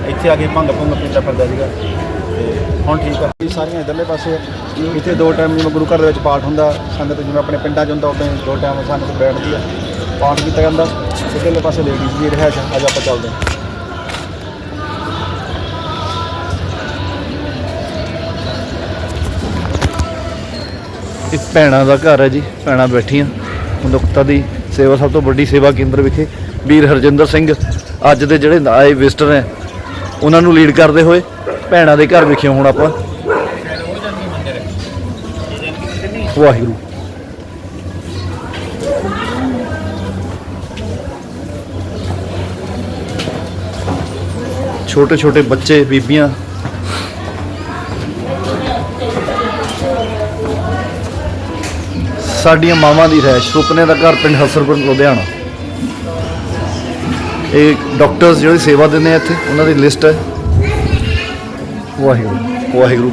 ਇੱਥੇ ਆ ਕੇ ਭੰਗ ਭੁੰਗ ਪੀਂਦਾ ਫਿਰਦਾ ਸੀਗਾ। ਤੇ ਹੁਣ ਠੀਕ ਆ। ਇਹ ਸਾਰੀਆਂ ਇਧਰਲੇ ਪਾਸੇ ਇੱਥੇ ਦੋ ਟਾਈਮ ਜਿਵੇਂ ਗੁਰੂ ਘਰ ਦੇ ਵਿੱਚ ਪਾਠ ਹੁੰਦਾ, ਸੰਗਤ ਜਿਵੇਂ ਆਪਣੇ ਪਿੰਡਾਂ 'ਚ ਹੁੰਦਾ, ਉਦਾਂ ਹੀ ਦੋ ਟਾਈਮ ਸੰਗਤ ਬੈਠਦੀ ਆ। ਪਾਠ ਕੀਤਾ ਜਾਂਦਾ। ਇਧਰਲੇ ਪਾਸੇ ਲੇਡੀਜ਼ ਦੀ ਰਹਿਸ਼ ਆ ਅੱਜ ਆਪਾਂ ਚੱਲਦੇ ਹਾਂ। ਇਹ ਭੈਣਾਂ ਦਾ ਘਰ ਹੈ ਜੀ, ਭੈਣਾਂ ਬੈਠੀਆਂ। ਮਨੁੱਖਤਾ ਦੀ ਸੇਵਾ, ਸਭ ਤੋਂ ਵੱਡੀ ਸੇਵਾ ਕੇਂਦਰ ਵਿਖੇ ਵੀਰ ਹਰਜਿੰਦਰ ਸਿੰਘ, ਅੱਜ ਦੇ ਜਿਹੜੇ ਆਏ ਵਿਜ਼ਟਰ ਹੈ, ਉਹਨਾਂ ਨੂੰ ਲੀਡ ਕਰਦੇ ਹੋਏ ਭੈਣਾਂ ਦੇ ਘਰ ਵਿਖੇ ਹੁਣ ਆਪਾਂ। ਵਾਹਿਗੁਰੂ। ਛੋਟੇ ਛੋਟੇ ਬੱਚੇ, ਬੀਬੀਆਂ। ਸਾਡੀਆਂ ਮਾਵਾਂ ਦੀ ਰਹਿਸ਼ ਸੁਪਨੇ ਦਾ ਘਰ ਪਿੰਡ ਹਸਰਪੁਰ, ਲੁਧਿਆਣਾ। ਇਹ ਡਾਕਟਰਸ ਜਿਹੜੇ ਸੇਵਾ ਦਿੰਦੇ ਆ ਇੱਥੇ, ਉਹਨਾਂ ਦੀ ਲਿਸਟ ਹੈ। ਵਾਹਿਗੁਰੂ ਵਾਹਿਗੁਰੂ।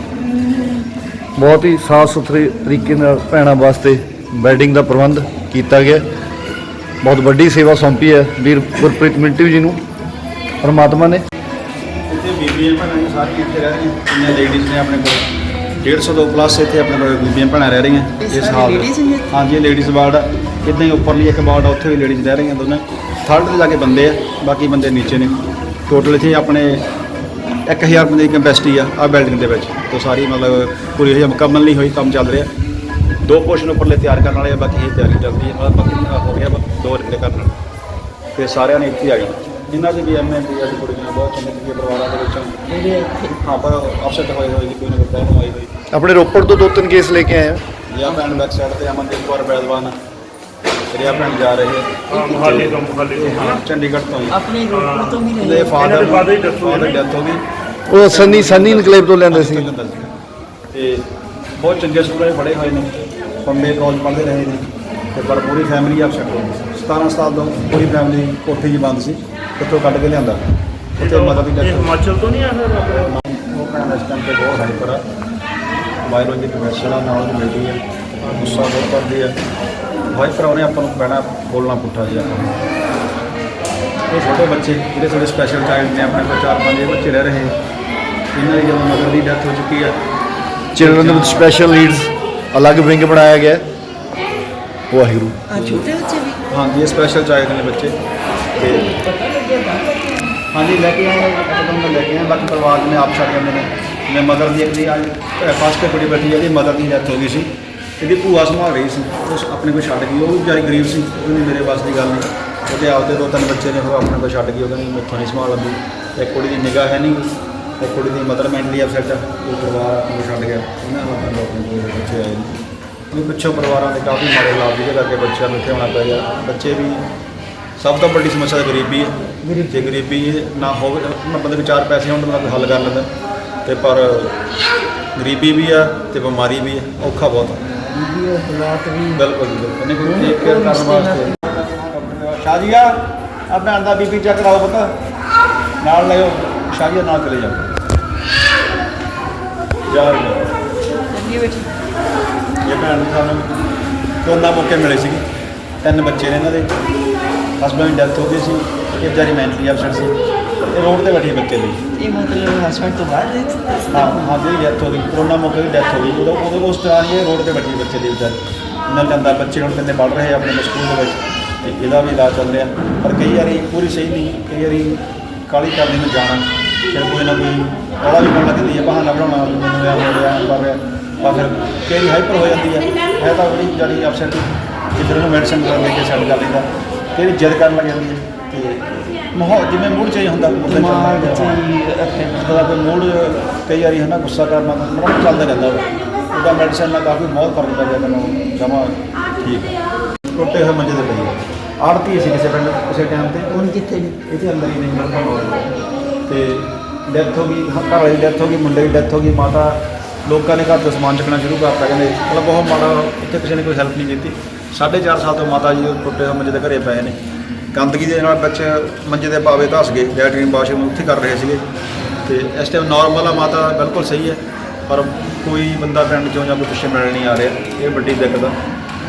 ਬਹੁਤ ਹੀ ਸਾਫ਼ ਸੁਥਰੇ ਤਰੀਕੇ ਨਾਲ ਭੈਣਾਂ ਵਾਸਤੇ ਬੈਡਿੰਗ ਦਾ ਪ੍ਰਬੰਧ ਕੀਤਾ ਗਿਆ। ਬਹੁਤ ਵੱਡੀ ਸੇਵਾ ਸੌਂਪੀ ਹੈ ਵੀਰ ਗੁਰਪ੍ਰੀਤ ਮਿੰਟੂ ਜੀ ਨੂੰ, ਪਰਮਾਤਮਾ ਨੇ। ਬੀਬੀਆਂ ਭੈਣਾਂ ਜੀ ਸਾਰੀਆਂ ਇੱਥੇ ਰਹਿ ਰਹੀਆਂ। ਕਿੰਨੇ ਲੇਡੀਜ਼ ਨੇ ਆਪਣੇ ਕੋਲ? 150 ਤੋਂ ਪਲੱਸ ਇੱਥੇ ਆਪਣੇ ਕੋਲ ਬੀਬੀਆਂ ਭੈਣਾਂ ਰਹਿ ਰਹੀਆਂ। ਇਸ ਹਾਲ? ਹਾਂਜੀ ਲੇਡੀਜ਼ ਵਾਰਡ ਇਦਾਂ ਹੀ ਉੱਪਰਲੀ ਇੱਕ ਵਾਰਡ ਆ ਉੱਥੇ ਵੀ ਲੇਡੀਜ਼ ਰਹਿ ਰਹੀਆਂ ਦੋਨੇ। ਥਰਡ ਤੇ ਜਾ ਕੇ ਬੰਦੇ ਆ ਬਾਕੀ ਬੰਦੇ ਨੀਚੇ ਨੇ। ਟੋਟਲ ਇੱਥੇ ਆਪਣੇ 1000 ਬੰਦੇ ਦੀ ਕੈਪੈਸਿਟੀ ਆ ਆ ਬਿਲਡਿੰਗ ਦੇ ਵਿੱਚ। ਤੋਂ ਸਾਰੀ ਮਤਲਬ ਪੂਰੀ ਹਜੇ ਮੁਕੰਮਲ ਨਹੀਂ ਹੋਈ ਕੰਮ ਚੱਲ ਰਿਹਾ। ਦੋ ਪੋਰਸ਼ਨ ਉੱਪਰਲੇ ਤਿਆਰ ਕਰਨ ਵਾਲੇ ਆ ਬਾਕੀ ਇਹ ਤਿਆਰੀ ਚੱਲਦੀ ਹੈ ਬਾਕੀ ਹੋ ਗਿਆ ਦੋ ਰਿੰਦੇ ਕਰਨ। ਤੇ ਸਾਰਿਆਂ ਨੇ ਇੱਥੇ ਆ ਗਏ ਇਹਨਾਂ ਦੇ ਵੀ ਐਮਏ ਦੀ ਅੱਜ ਕੁੜੀਆਂ ਬਹੁਤ ਚੰਗੇ ਚੰਗੇ ਪਰਿਵਾਰਾਂ ਦੇ ਵਿੱਚੋਂ ਹਾਂ ਪਰ ਅਪਸੈਟ ਹੋਏ ਹੋਏ ਜੀ ਕੋਈ ਨਾ ਕੋਈ ਪ੍ਰੋਬਲਮ ਆਈ ਹੋਈ ਆਪਣੇ ਰੋਪੜ ਤੋਂ ਦੋ ਤਿੰਨ ਕੇਸ ਲੈ ਕੇ ਆਏ ਆ। ਜਾਂ ਭੈਣ ਬੈਕ ਸਾਈਡ ਤੇ ਅਮਨਦੀਪ ਕੌਰ ਬੈਦਵਾਨ ਰਿਆ ਭੈਣ ਜਾ ਰਹੇ ਹੈ। ਮੁਹਾਲੀ ਤੋਂ ਮੁਹਾਲੀ ਤੋਂ। ਹਾਂ ਚੰਡੀਗੜ੍ਹ ਤੋਂ ਆਪਣੇ ਰੋਪੜ ਤੋਂ ਵੀ ਰਹੇ ਫਾਦਰ father ਹੀ ਦੱਸੋ ਫਾਦਰ ਡੈਥ ਹੋ ਗਈ। ਉਹ ਸੰਨੀ ਸੰਨੀ ਇਨਕਲੇਵ ਤੋਂ ਲੈਂਦੇ ਸੀ। ਤੇ ਬਹੁਤ ਚੰਗੇ ਸਕੂਲਾਂ 'ਚ ਪੜ੍ਹੇ ਹੋਏ ਨੇ। ਬੰਬੇ ਕਾਲਜ ਪੜ੍ਹਦੇ ਰਹੇ ਨੇ। ਤੇ ਪਰ ਪੂਰੀ ਫੈਮਿਲੀ ਅਪਸੈਟ ਹੋ ਗਈ। 17 ਸਾਲ ਤੋਂ ਪੂਰੀ ਫੈਮਿਲੀ ਕੋਠੀ 'ਚ ਬੰਦ ਸੀ ਉੱਥੋਂ ਕੱਢ ਕੇ ਲਿਆਂਦਾ। ਉੱਥੇ ਮਦਰ ਦੀ ਇਹ ਹਿਮਾਚਲ ਤੋਂ ਨਹੀਂ ਆਇਆ ਆਪਣੇ? ਉਹ ਭੈਣ ਇਸ ਟਾਈਮ ਤੇ ਬਹੁਤ ਹਾਈਪਰ ਆ। ਬਾਇਓਲੋਜੀ ਪ੍ਰੋਫੈਸਰ ਆ ਨਾਲ ਦੀ ਬੇਟੀ ਆ ਗੁੱਸਾ ਬਹੁਤ ਕਰਦੀ ਆ। ਹਾਈਪਰ ਉਹਨੇ ਆਪਾਂ ਨੂੰ ਪੈਣਾ ਬੋਲਣਾ ਪੁੱਠਾ ਜੀ ਆਪਾਂ ਨੂੰ ਇਹ ਛੋਟੇ ਬੱਚੇ ਜਿਹੜੇ ਥੋੜੇ ਸਪੈਸ਼ਲ ਚਾਈਲਡ ਨੇ ਆਪਣੇ ਕੋਲ ਚਾਰ ਪੰਜ ਇਹ ਬੱਚੇ ਰਹਿ ਰਹੇ। ਇਹਨਾਂ ਦੀ ਜਦੋਂ ਮਦਰ ਦੀ ਡੈਥ ਹੋ ਚੁੱਕੀ ਆ ਚਿਲਡਰਨ ਵਿਦ ਸਪੈਸ਼ਲ ਨੀਡਸ ਅਲੱਗ ਵਿੰਗ ਬਣਾਇਆ ਗਿਆ ਹੈ। ਵਾਹਿਗੁਰੂ। ਆ ਛੋਟੇ ਬੱਚੇ ਹਾਂਜੀ, ਇਹ ਸਪੈਸ਼ਲ ਚਾਹੀਦੇ ਨੇ ਬੱਚੇ। ਤੇ ਹਾਂਜੀ, ਲੈ ਕੇ ਆਏ ਇੱਕਦਮ ਦਾ ਲੈ ਕੇ ਆਏ ਬਾਕੀ ਪਰਿਵਾਰ ਨੇ, ਆਪ ਛੱਡ ਜਾਂਦੇ ਨੇ। ਮੈਂ ਮਦਰ ਦੀ ਇੱਕ ਅੱਜ ਫਸਟ ਤੇ ਬੈਠੀ ਇਹਦੀ ਮਦਰ ਦੀ ਡੈਥ ਹੋ ਗਈ ਸੀ। ਇਹਦੀ ਭੂਆ ਸੰਭਾਲ ਰਹੀ ਸੀ ਉਸ ਆਪਣੇ ਕੋਲ ਛੱਡ ਗਈ, ਉਹ ਵੀ ਵਿਚਾਰੀ ਗਰੀਬ ਸੀ, ਉਹ ਵੀ ਮੇਰੇ ਵਾਸਤੇ ਦੀ ਗੱਲ ਨਹੀਂ। ਉਹਦੇ ਆਪਦੇ ਦੋ ਤਿੰਨ ਬੱਚੇ ਨੇ, ਉਹ ਆਪਣੇ ਕੋਲ ਛੱਡ ਗਈ, ਉਹ ਕਹਿੰਦੀ ਮੈਥੋਂ ਨਹੀਂ ਸੰਭਾਲ ਆਉਂਦੀ। ਇੱਕ ਕੁੜੀ ਦੀ ਨਿਗਾਹ ਹੈ ਨਹੀਂ ਇੱਕ ਕੁੜੀ ਦੀ ਮਦਰ ਮੈਂਟਲੀ ਅਪਸੈਟ ਆ, ਉਹ ਪਰਿਵਾਰ ਆਪਣੇ ਛੱਡ ਗਿਆ। ਉਹਨਾਂ ਨੂੰ ਆਪਣੇ ਬੱਚੇ ਆਏ ਉਹ ਪਿੱਛੋਂ ਪਰਿਵਾਰਾਂ ਦੇ ਕਾਫੀ ਮਾੜੇ ਹਾਲਾਤ ਜਿਹਦੇ ਕਰਕੇ ਬੱਚਿਆਂ ਨੂੰ ਇੱਥੇ ਆਉਣਾ ਪੈ ਗਿਆ। ਬੱਚੇ ਵੀ ਸਭ ਤੋਂ ਵੱਡੀ ਸਮੱਸਿਆ ਤਾਂ ਗਰੀਬੀ ਹੈ। ਜੇ ਗਰੀਬੀ ਨਾ ਹੋਵੇ ਨਾ ਬੰਦੇ ਕੋਲ ਚਾਰ ਪੈਸੇ ਹੋਣ ਤਾਂ ਬੰਦਾ ਹੱਲ ਕਰ ਲੈਂਦਾ। ਤੇ ਪਰ ਗਰੀਬੀ ਵੀ ਆ ਤੇ ਬਿਮਾਰੀ ਵੀ ਆ ਔਖਾ ਬਹੁਤ ਆ। ਹਾਲਾਤ ਵੀ ਬਿਲਕੁਲ ਜੀ ਬਿਲਕੁਲ। ਨਹੀਂ ਕੋਈ ਟੇਕ ਕੇਅਰ ਕਰਨ ਵਾਸਤੇ ਸ਼ਾਦੀਆ ਆ ਭੈਣ ਦਾ ਬੀਬੀ ਚੈੱਕ ਕਰਾਓ ਪਤਾ। ਨਾਲ ਲਿਓ ਸ਼ਾਦੀਆ ਨਾਲ ਚਲੇ ਜਾਓ। ਜਾ ਹੈ ਚੱਲੀਏ ਬੇਟੀ ਇਹ ਭੈਣ ਨੂੰ ਸਾਨੂੰ ਦੋਨਾਂ ਮੌਕੇ ਮਿਲੇ ਸੀਗੇ। ਤਿੰਨ ਬੱਚੇ ਨੇ ਇਹਨਾਂ ਦੇ। ਹਸਬੰਡ ਦੀ ਡੈਥ ਹੋ ਗਈ ਸੀ ਇਹ ਵਿਚਾਰੀ ਮੈਂਟਲੀ ਅਪਸੈਟ ਸੀ। ਇਹ ਰੋਡ ਤੇ ਬੈਠੀ ਬੱਚੇ ਲਈ ਇਹ ਮਤਲਬ ਹਸਬੰਡ ਤੋਂ ਬਾਅਦ ਦੇ ਹਾਂ ਹਾਂ ਜਿਹੜੀ ਡੈਥ ਹੋ ਗਈ। ਕਰੋਨਾ ਮੌਕੇ ਦੀ ਡੈਥ ਹੋ ਗਈ। ਉਦੋਂ ਉਦੋਂ ਉਸ ਤਰ੍ਹਾਂ ਹੀ ਇਹ ਰੋਡ ਤੇ ਬੈਠੀ ਬੱਚੇ ਦੀ ਵਿਚਾਰੀ। ਇਹਨਾਂ ਕਹਿੰਦਾ ਬੱਚੇ ਹੁਣ ਕਿੰਨੇ ਪੜ੍ਹ ਰਹੇ ਆ ਆਪਣੇ ਸਕੂਲ ਦੇ ਵਿੱਚ। ਤੇ ਇਹਦਾ ਵੀ ਇਲਾਜ ਚੱਲ ਰਿਹਾ। ਪਰ ਕਈ ਵਾਰੀ ਪੂਰੀ ਸਹੀ ਨਹੀਂ। ਕਈ ਵਾਰੀ ਕਾਲੀ ਕਰਨੀ ਨੂੰ ਜਾਣਾ। ਫਿਰ ਕੋਈ ਨਾ ਕੋਈ ਰੌਲਾ ਵੀ ਕਰਨ ਲੱਗਦੀ ਹੈ ਬਹਾਨਾ ਬਣਾਉਣਾ ਮੈਨੂੰ ਇਹ ਹੋ ਰਿਹਾ ਕਰ ਰਿਹਾ ਪਰ ਫਿਰ ਕਈ ਹਾਈਪਰ ਹੋ ਜਾਂਦੀ ਹੈ ਇਹ ਤਾਂ ਬੜੀ ਜਿਹੜੀ ਅਪਸੈਟ ਕਿ ਫਿਰ ਉਹਨੂੰ ਮੈਡੀਸਨ ਕਰ ਲੈ ਕੇ ਛੱਡ ਕਰ ਲੈਂਦਾ ਕਈ ਵਾਰੀ ਜਿੱਦ ਕਰਨ ਲੱਗ ਜਾਂਦੀ ਹੈ ਤੇ ਮਾਹੌਲ ਜਿਵੇਂ ਮੂਡ ਚੇਂਜ ਹੁੰਦਾ ਦਿਮਾਗ। ਤੇ ਦਾ ਕੋਈ ਮੂਡ ਕਈ ਵਾਰੀ ਹੈ ਨਾ ਗੁੱਸਾ ਕਰਨਾ ਮਤਲਬ ਚੱਲਦਾ ਰਹਿੰਦਾ ਉਹਦਾ ਮੈਡੀਸਨ ਨਾਲ ਕਾਫੀ ਬਹੁਤ ਫ਼ਰਕ ਪੈ ਗਿਆ ਮੈਨੂੰ ਜਮਾ ਠੀਕ। ਟੁੱਟੇ ਹੋਏ ਮੰਜੇ ਤੇ ਪਈ ਆੜਤੀ ਸੀ ਕਿਸੇ ਪਿੰਡ ਕਿਸੇ ਟਾਈਮ ਤੇ। ਹੁਣ ਕਿੱਥੇ ਨੇ? ਇਹਦੇ ਅੰਦਰ ਹੀ ਨਹੀਂ ਮਿਲਦਾ ਤੇ ਡੈਥ ਹੋ ਗਈ ਘਰ ਵਾਲੀ ਡੈਥ ਹੋ ਗਈ ਮੁੰਡੇ ਦੀ ਡੈਥ ਹੋ ਗਈ ਮਾਤਾ ਲੋਕਾਂ ਨੇ ਘਰ ਤੋਂ ਸਮਾਨ ਚੱਕਣਾ ਸ਼ੁਰੂ ਕਰਤਾ, ਕਹਿੰਦੇ ਮਤਲਬ ਬਹੁਤ ਮਾੜਾ ਉੱਥੇ ਕਿਸੇ ਨੇ ਕੋਈ ਹੈਲਪ ਨਹੀਂ ਕੀਤੀ। 4.5 ਸਾਲ ਤੋਂ ਮਾਤਾ ਜੀ ਟੁੱਟੇ ਹੋਏ ਮੰਜੇ ਦੇ ਘਰੇ ਪਏ ਨੇ। ਗੰਦਗੀ ਦੇ ਨਾਲ ਬੱਚੇ ਮੰਜੇ ਦੇ ਪਾਵੇ ਧਸ ਗਏ ਲੈਟਰੀਨ ਵਾਸ਼ਰੂਮ ਉੱਥੇ ਕਰ ਰਹੇ ਸੀਗੇ। ਤੇ ਇਸ ਟਾਈਮ ਨਾਰਮਲ ਆ, ਮਾਤਾ ਬਿਲਕੁਲ ਸਹੀ ਹੈ, ਪਰ ਕੋਈ ਬੰਦਾ ਪਿੰਡ ਚੋਂ ਜਾਂ ਕੋਈ ਪਿੱਛੇ ਮਿਲਣ ਨਹੀਂ ਆ ਰਿਹਾ, ਇਹ ਵੱਡੀ ਦਿੱਕਤ ਆ।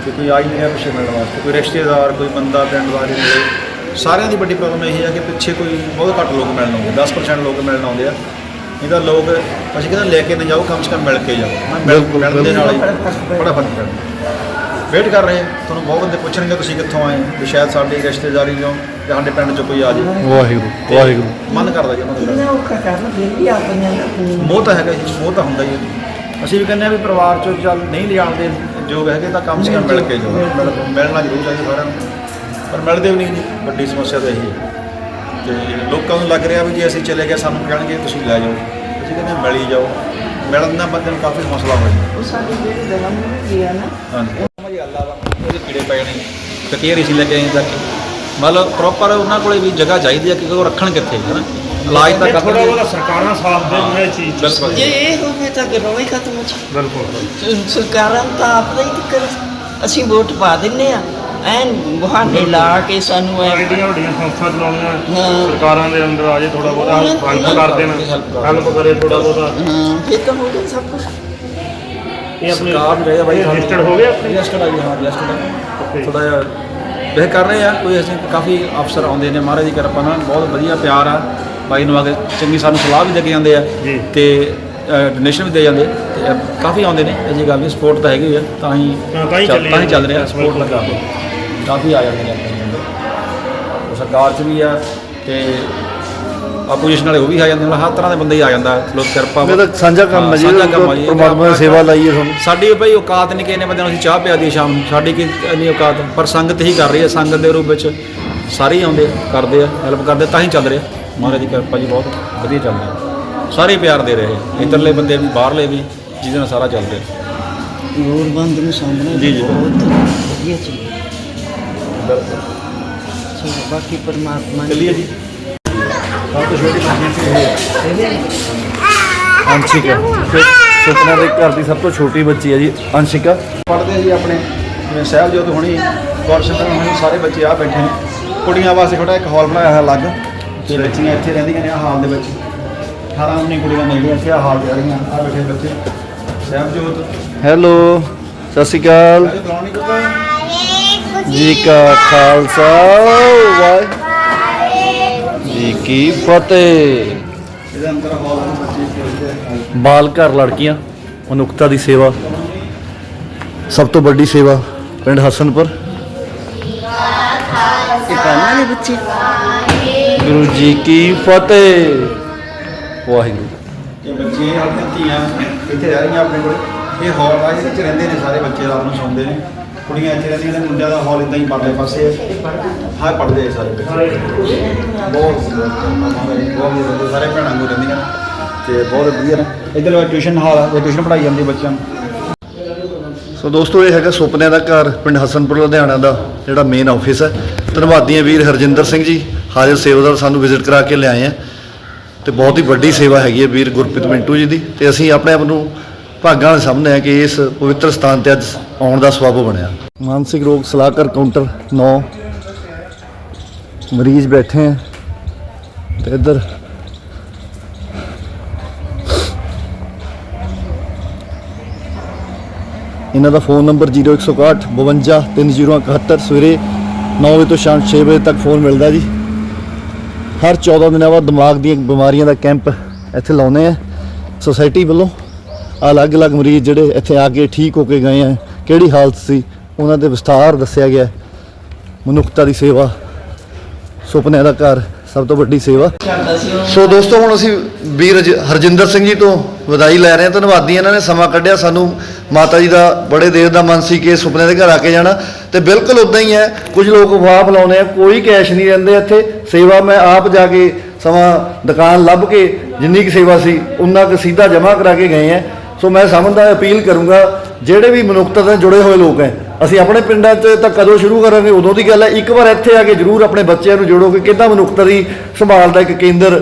ਕਿ ਕੋਈ ਆ ਹੀ ਨਹੀਂ ਰਿਹਾ ਪਿੱਛੇ ਮਿਲਣ ਵਾਸਤੇ। ਕੋਈ ਰਿਸ਼ਤੇਦਾਰ, ਕੋਈ ਬੰਦਾ ਪਿੰਡ ਵਾਲੇ ਮਿਲੇ ਸਾਰਿਆਂ ਦੀ ਵੱਡੀ ਪ੍ਰੋਬਲਮ ਇਹ ਹੈ ਕਿ ਪਿੱਛੇ ਕੋਈ ਬਹੁਤ ਘੱਟ ਲੋਕ ਮਿਲਣ ਆਉਂਦੇ 10% ਲੋਕ ਮਿਲਣ ਆਉਂਦੇ ਆ। ਨਹੀਂ ਤਾਂ ਲੋਕ ਅਸੀਂ ਕਹਿੰਦੇ ਲੈ ਕੇ ਨਾ ਜਾਓ ਕਮ ਸੇ ਕਮ ਮਿਲ ਕੇ ਜਾਓ। ਬਿਲਕੁਲ, ਮਿਲਣ ਦੇ ਨਾਲ ਹੀ ਬੜਾ ਫ਼ਰਕ ਪੈਂਦਾ। ਵੇਟ ਕਰ ਰਹੇ ਆ ਤੁਹਾਨੂੰ ਬਹੁਤ ਬੰਦੇ ਪੁੱਛਣਗੇ ਤੁਸੀਂ ਕਿੱਥੋਂ ਆਏ ਵੀ ਸ਼ਾਇਦ ਸਾਡੀ ਰਿਸ਼ਤੇਦਾਰੀ ਚੋਂ ਜਾਂ ਸਾਡੇ ਪਿੰਡ ਚੋਂ ਕੋਈ ਆ ਜਾਏ। ਵਾਹਿਗੁਰੂ ਵਾਹਿਗੁਰੂ। ਮਨ ਕਰਦਾ ਜੀ ਉਹਨਾਂ ਦਾ ਕਿੰਨਾ ਔਖਾ ਕਰਨਾ ਫਿਰ ਵੀ ਦਾ ਖੂਨ ਮੋਹ ਤਾਂ ਹੈਗਾ ਜੀ ਮੋਹ ਤਾਂ ਹੁੰਦਾ ਹੀ ਹੈ। ਅਸੀਂ ਵੀ ਕਹਿੰਦੇ ਆ ਵੀ ਪਰਿਵਾਰ ਚੋਂ ਚੱਲ ਨਹੀਂ ਲਿਜਾਣ ਦੇ ਯੋਗ ਹੈਗੇ ਤਾਂ ਕਮ ਸੇ ਕਮ ਮਿਲ ਕੇ ਜਾਓ। ਮਿਲ- ਮਿਲਣਾ ਜ਼ਰੂਰ ਚਾਹੀਦਾ ਸਾਰਿਆਂ ਨੂੰ। ਪਰ ਮਿਲਦੇ ਵੀ ਨਹੀਂ ਜੀ ਵੱਡੀ ਸਮੱਸਿਆ ਤਾਂ ਇਹੀ ਹੈ। ਤੇ ਲੋਕਾਂ ਨੂੰ ਲੱਗ ਰਿਹਾ ਵੀ ਜੇ ਅਸੀਂ ਚਲੇ ਗਏ ਸਾਨੂੰ ਕਹਿਣਗੇ ਤੁਸੀਂ ਲੈ ਜਾਓ। ਅਸੀਂ ਕਹਿੰਦੇ ਮਿਲ ਜਾਓ। ਮਿਲਣ ਨਾਲ ਬੰਦੇ ਨੂੰ ਕਾਫੀ ਹੌਸਲਾ ਹੋ ਜਾਂਦਾ। ਉਹ ਸਾਡੇ ਜਿਹੜੇ ਦਰਮ ਨੂੰ ਗਿਆ ਨਾ ਹਾਂਜੀ। ਸਮਝ ਅੱਲਾ ਵਾ। ਉਹਦੇ ਕੀੜੇ ਪੈ ਜਾਣੇ। ਤੇ ਕੇਅਰ ਅਸੀਂ ਲੈ ਕੇ ਆਏ ਤੱਕ ਮਤਲਬ ਪ੍ਰੋਪਰ ਉਹਨਾਂ ਕੋਲੇ ਵੀ ਜਗ੍ਹਾ ਚਾਹੀਦੀ ਹੈ ਕਿ ਉਹ ਰੱਖਣ ਕਿੱਥੇ ਹੈ ਨਾ ਇਲਾਜ ਤਾਂ ਥੋੜਾ ਕਰਨਗੇ। ਬਹੁਤਾ ਸਰਕਾਰਾਂ ਸਾਥ ਦੇਣ ਇਹ ਚੀਜ਼ ਜੇ ਇਹ ਹੋਵੇ ਤਾਂ ਗਰੋਂ ਹੀ ਖਤਮ ਹੋ ਜਾ ਬਿਲਕੁਲ। ਸਰਕਾਰਾਂ ਨੂੰ ਤਾਂ ਆਪਦਾ ਹੀ ਦਿੱਕਤ ਅਸੀਂ ਵੋਟ ਪਾ ਦਿੰਨੇ ਆ। ਐਨ ਬਹਾਨੇ ਲਾ ਕੇ ਸਾਨੂੰ ਐ ਐਡੀਆਂ ਵੱਡੀਆਂ ਸੰਸਥਾ ਚਲਾਉਣੀਆਂ ਹਾਂ। ਸਰਕਾਰਾਂ ਦੇ ਅੰਦਰ ਆ ਜੇ ਥੋੜਾ ਬਹੁਤਾ ਹੈਲਪ ਕਰ ਦੇਣ ਹੈਲਪ ਕਰੇ ਥੋੜਾ ਬਹੁਤਾ ਹਾਂ ਫਿਰ ਤਾਂ ਹੋ ਗਿਆ ਸਭ ਕੁਝ ਇਹ ਆਪਣੇ ਸਰਕਾਰ ਵੀ ਚਾਹੀਦਾ ਬਾਈ ਇਹ ਰਜਿਸਟਰਡ ਹੋ ਗਿਆ ਆਪਣੇ ਰਜਿਸਟਰਡ ਆ ਜੀ ਹਾਂ ਰਜਿਸਟਰਡ. ਥੋੜਾ ਜਿਹਾ ਵੇਖ ਕਰ ਰਹੇ ਆ ਕੋਈ ਅਸੀਂ ਕਾਫੀ ਅਫਸਰ ਆਉਂਦੇ ਨੇ ਮਹਾਰਾਜ ਦੀ ਕਿਰਪਾ ਨਾਲ ਬਹੁਤ ਵਧੀਆ ਪਿਆਰ ਆ ਬਾਈ ਨੂੰ ਆ ਕੇ ਚੰਗੀ ਸਾਨੂੰ ਸਲਾਹ ਵੀ ਦੇ ਕੇ ਜਾਂਦੇ ਆ ਜੀ। ਤੇ ਡੋਨੇਸ਼ਨ ਵੀ ਦੇ ਜਾਂਦੇ ਤੇ ਅ, ਕਾਫੀ ਆਉਂਦੇ ਨੇ ਇਹ ਜੀ ਗੱਲ ਵੀ ਸਪੋਰਟ ਤਾਂ ਹੈਗੀ ਆ ਤਾਂ ਹੀ ਹਾਂ, ਤਾਂ ਹੀ ਚੱਲ- ਚੱਲੀ ਤਾਂ ਹੀ ਚੱਲ ਰਿਹਾ। ਸਪੋਰਟ ਲੱਗਾ ਹੋਇਆ। ਕਾਫੀ ਆ ਜਾਂਦੇ ਨੇ ਆਪਣੇ ਬੰਦੇ ਉਹ ਸਰਕਾਰ 'ਚ ਵੀ ਆ ਤੇ ਆਪੋਜੀਸ਼ਨ ਵਾਲੇ ਉਹ ਵੀ ਆ ਜਾਂਦੇ ਨੇ। ਹਰ ਤਰ੍ਹਾਂ ਦੇ ਬੰਦੇ ਹੀ ਆ ਜਾਂਦਾ। ਲੋਕ ਕਿਰਪਾ ਇਹ ਤਾਂ ਸਾਂਝਾ ਕੰਮ ਹੈ ਜੀ ਸਾਂਝਾ ਕੰਮ ਆ ਜੀ। ਪਰਮਾਤਮਾ ਦੀ ਸੇਵਾ ਲਾਈਏ ਤੁਹਾਨੂੰ। ਸਾਡੀ ਭਾਈ ਔਕਾਤ ਨਹੀਂ ਕਿਸੇ ਨੇ ਬੰਦਿਆਂ ਨੂੰ ਅਸੀਂ ਚਾਹ ਪਿਆ ਦੀ ਸ਼ਾਮ ਨੂੰ। ਸਾਡੀ ਕੀ ਇੰਨੀ ਔਕਾਤ ਪਰ ਸੰਗਤ ਹੀ ਕਰ ਰਹੀ ਹੈ। ਸੰਗਤ ਦੇ ਰੂਪ ਵਿੱਚ ਸਾਰੇ ਹੀ ਆਉਂਦੇ ਕਰਦੇ ਆ ਹੈਲਪ ਕਰਦੇ ਤਾਂ ਹੀ ਚੱਲ ਰਿਹਾ। ਮਹਾਰਾਜ ਦੀ ਕਿਰਪਾ ਜੀ ਬਹੁਤ ਵਧੀਆ ਚੱਲ ਰਿਹਾ। ਸਾਰੇ ਪਿਆਰ ਦੇ ਰਹੇ ਇਧਰਲੇ ਬੰਦੇ ਵੀ ਬਾਹਰਲੇ ਵੀ ਜਿਹਦੇ ਨਾਲ ਸਾਰਾ ਚੱਲ ਰਿਹਾ। ਲੋੜਵੰਦ ਨੂੰ ਸਾਹਮਣੇ ਜੀ, ਜੀ। ਬਹੁਤ ਵਧੀਆ ਚੀਜ਼ ਹੈ। ਬਾਕੀ ਪਰਮਾਤਮਾ ਨੇ- ਚੱਲੀਏ ਜੀ। ਸਭ ਤੋਂ ਛੋਟੀ ਮਸਜਿਦ ਇਹ ਹੈ। ਅੰਸ਼ਿਕਾ। ਸੁਪਨਾ ਦੇ ਘਰ ਦੀ ਸਭ ਤੋਂ ਛੋਟੀ ਬੱਚੀ ਹੈ ਜੀ ਅੰਸ਼ਿਕਾ। ਪੜ੍ਹਦੇ ਜੀ ਆਪਣੇ ਜਿਵੇਂ ਸਾਹਿਬਜੋਤ ਹੋਣੀ ਗੁਰਸਿੱਖਾਂ ਹੋਣੀ ਸਾਰੇ ਬੱਚੇ ਆ ਬੈਠੇ ਨੇ। ਕੁੜੀਆਂ ਵਾਸਤੇ ਛੋਟਾ ਇੱਕ ਹਾਲ ਬਣਾਇਆ ਹੋਇਆ ਅਲੱਗ। ਤੇ ਬੱਚੀਆਂ ਇੱਥੇ ਰਹਿੰਦੀਆਂ ਨੇ ਆ ਹਾਲ ਦੇ ਵਿੱਚ। 18 19 ਕੁੜੀਆਂ ਨੇ ਜਿਹੜੀਆਂ ਇੱਥੇ ਆ ਹਾਲ ਦੇ ਰਹੀਆਂ ਆ ਬੈਠੇ ਬੱਚੇ। ਸਾਹਿਬਜੋਤ। ਹੈਲੋ ਸਤਿ ਸ਼੍ਰੀ ਅਕਾਲ। ਬੁਲਾਉਣੀ ਜੀ ਕਾ ਖਾਲਸਾ, ਵਾਹਿਗੁਰੂ ਜੀ ਕੀ ਫਤਿਹ। ਬਾਲ ਘਰ ਲੜਕੀਆਂ, ਮਨੁੱਖਤਾ ਦੀ ਸੇਵਾ। ਸਭ ਤੋਂ ਵੱਡੀ ਸੇਵਾ ਪਿੰਡ ਹਸਨਪੁਰ। ਇਹ ਦੇ ਬੱਚੇ ਗੁਰੂ ਜੀ ਕੀ ਫਤਿਹ। ਵਾਹਿਗੁਰੂ। ਇਹ ਬੱਚੇ ਆਪਣੀਆਂ ਇੱਥੇ ਰਹਿ ਰਹੀਆਂ ਆਪਣੇ ਕੋਲ? ਇਹ ਹਾਲ ਆ ਜਿਹਦੇ ਚ ਰਹਿੰਦੇ ਨੇ ਸਾਰੇ ਬੱਚੇ, ਰਾਤ ਨੂੰ ਸੌਂਦੇ ਨੇ। ਕੁੜੀਆਂ ਇੱਥੇ ਰਹਿੰਦੀਆਂ ਨੇ, ਮੁੰਡਿਆਂ ਦਾ ਹਾਲ ਇਦਾਂ ਹੀ ਪਰਲੇ ਪਾਸੇ ਹੈ ਹਾਂ ਪੜਦੇ ਸਾਰੇ ਬਹੁਤ ਬਹੁਤ ਸਾਰੇ ਭੈਣਾਂ ਨੂੰ ਰਹਿੰਦੀਆਂ ਤੇ ਬਹੁਤ ਵਧੀਆ ਨੇ। ਇੱਧਰ ਟਿਊਸ਼ਨ ਹਾਲ ਆ ਟਿਊਸ਼ਨ ਪੜਾਈ ਜਾਂਦੀ ਬੱਚਿਆਂ ਨੂੰ। ਸੋ ਦੋਸਤੋ, ਇਹ ਹੈਗਾ ਸੁਪਨਿਆਂ ਦਾ ਘਰ, ਪਿੰਡ ਹਸਨਪੁਰ, ਲੁਧਿਆਣਾ ਦਾ ਜਿਹੜਾ ਮੇਨ ਆਫਿਸ ਹੈ। ਧੰਨਵਾਦੀ ਹਾਂ ਵੀਰ ਹਰਜਿੰਦਰ ਸਿੰਘ ਜੀ, ਹਾਜ਼ਰ ਸੇਵਾਦਾਰ ਸਾਨੂੰ ਵਿਜ਼ਿਟ ਕਰਾ ਕੇ ਲਿਆਏ ਆ। ਤੇ ਬਹੁਤ ਹੀ ਵੱਡੀ ਸੇਵਾ ਹੈਗੀ ਹੈ ਵੀਰ ਗੁਰਪ੍ਰੀਤ ਮਿੰਟੂ ਜੀ ਦੀ। ਤੇ ਅਸੀਂ ਆਪਣੇ ਆਪ ਨੂੰ ਭਾਗਾਂ ਨਾਲ ਸਾਹਮਣੇ ਹਾਂ ਕਿ ਇਸ ਪਵਿੱਤਰ ਸਥਾਨ ਤੇ ਅੱਜ ਆਉਣ ਦਾ ਸਬਬ ਬਣਿਆ। ਮਾਨਸਿਕ ਰੋਗ ਸਲਾਹਕਾਰ ਕਾਊਂਟਰ 9 ਮਰੀਜ਼ ਬੈਠੇ ਆ ਤੇ ਇੱਧਰ ਇਹਨਾਂ ਦਾ ਫੋਨ ਨੰਬਰ 0161 52 3071 ਸਵੇਰੇ 9 ਵਜੇ ਤੋਂ ਸ਼ਾਮ 6 ਵਜੇ ਤੱਕ ਫੋਨ ਮਿਲਦਾ ਜੀ। ਹਰ 14 ਦਿਨਾਂ ਬਾਅਦ ਦਿਮਾਗ ਦੀਆਂ ਬਿਮਾਰੀਆਂ ਦਾ ਕੈਂਪ ਇੱਥੇ ਲਾਉਨੇ ਆ। ਸੁਸਾਇਟੀ ਵੱਲੋਂ ਅਲੱਗ-ਅਲੱਗ ਮਰੀਜ਼ ਜਿਹੜੇ ਇੱਥੇ ਆ ਕੇ ਠੀਕ ਹੋ ਕੇ ਗਏ ਆ, ਕਿਹੜੀ ਹਾਲਤ ਸੀ, ਉਹਨਾਂ ਦੇ ਵਿਸਥਾਰ ਦੱਸਿਆ ਗਿਆ। ਮਨੁੱਖਤਾ ਦੀ ਸੇਵਾ, ਸੁਪਨਿਆਂ ਦਾ ਘਰ, ਸਭ ਤੋਂ ਵੱਡੀ ਸੇਵਾ। ਸੋ ਦੋਸਤੋ, ਹੁਣ ਅਸੀਂ ਵੀਰ ਹਰਜਿੰਦਰ ਸਿੰਘ ਜੀ ਤੋਂ ਵਧਾਈ ਲੈ ਰਹੇ ਹਾਂ। ਧੰਨਵਾਦੀ ਇਹਨਾਂ ਨੇ ਸਮਾਂ ਕੱਢਿਆ। ਸਾਨੂੰ ਮਾਤਾ ਜੀ ਦਾ ਬੜੇ ਦੇਰ ਦਾ ਮਨ ਸੀ ਕਿ ਸੁਪਨੇ ਦੇ ਘਰ ਆ ਕੇ ਜਾਣਾ। ਤੇ ਬਿਲਕੁਲ ਉਦਾਂ ਹੀ ਹੈ, ਕੁਝ ਲੋਕ ਅਫਵਾਹ ਫੈਲਾਉਂਦੇ ਆ, ਕੋਈ ਕੈਸ਼ ਨਹੀਂ ਰਹਿੰਦੇ ਇੱਥੇ। ਸੇਵਾ ਮੈਂ ਆਪ ਜਾ ਕੇ ਸਮਾਂ ਦੁਕਾਨ ਲੱਭ ਕੇ ਜਿੰਨੀ ਕੁ ਸੇਵਾ ਸੀ ਉਨਾ ਕੁ ਸਿੱਧਾ ਜਮ੍ਹਾਂ ਕਰਾ ਕੇ ਗਏ ਆ। ਸੋ ਮੈਂ ਸਮਝਦਾ ਅਪੀਲ ਕਰੂੰਗਾ ਜਿਹੜੇ ਵੀ ਮਨੁੱਖਤਾ ਨਾਲ ਜੁੜੇ ਹੋਏ ਲੋਕ ਹੈ ਅਸੀਂ ਆਪਣੇ ਪਿੰਡਾਂ 'ਚ ਤਾਂ ਕਦੋਂ ਸ਼ੁਰੂ ਕਰਾਂਗੇ? ਉਦੋਂ ਦੀ ਗੱਲ ਹੈ ਇੱਕ ਵਾਰ ਇੱਥੇ ਆ ਕੇ ਜਰੂਰ ਆਪਣੇ ਬੱਚਿਆਂ ਨੂੰ ਜੋੜੋ ਕਿ ਕਿੱਦਾਂ ਮਨੁੱਖਤਾ ਦੀ ਸੰਭਾਲ ਦਾ ਇੱਕ ਕੇਂਦਰ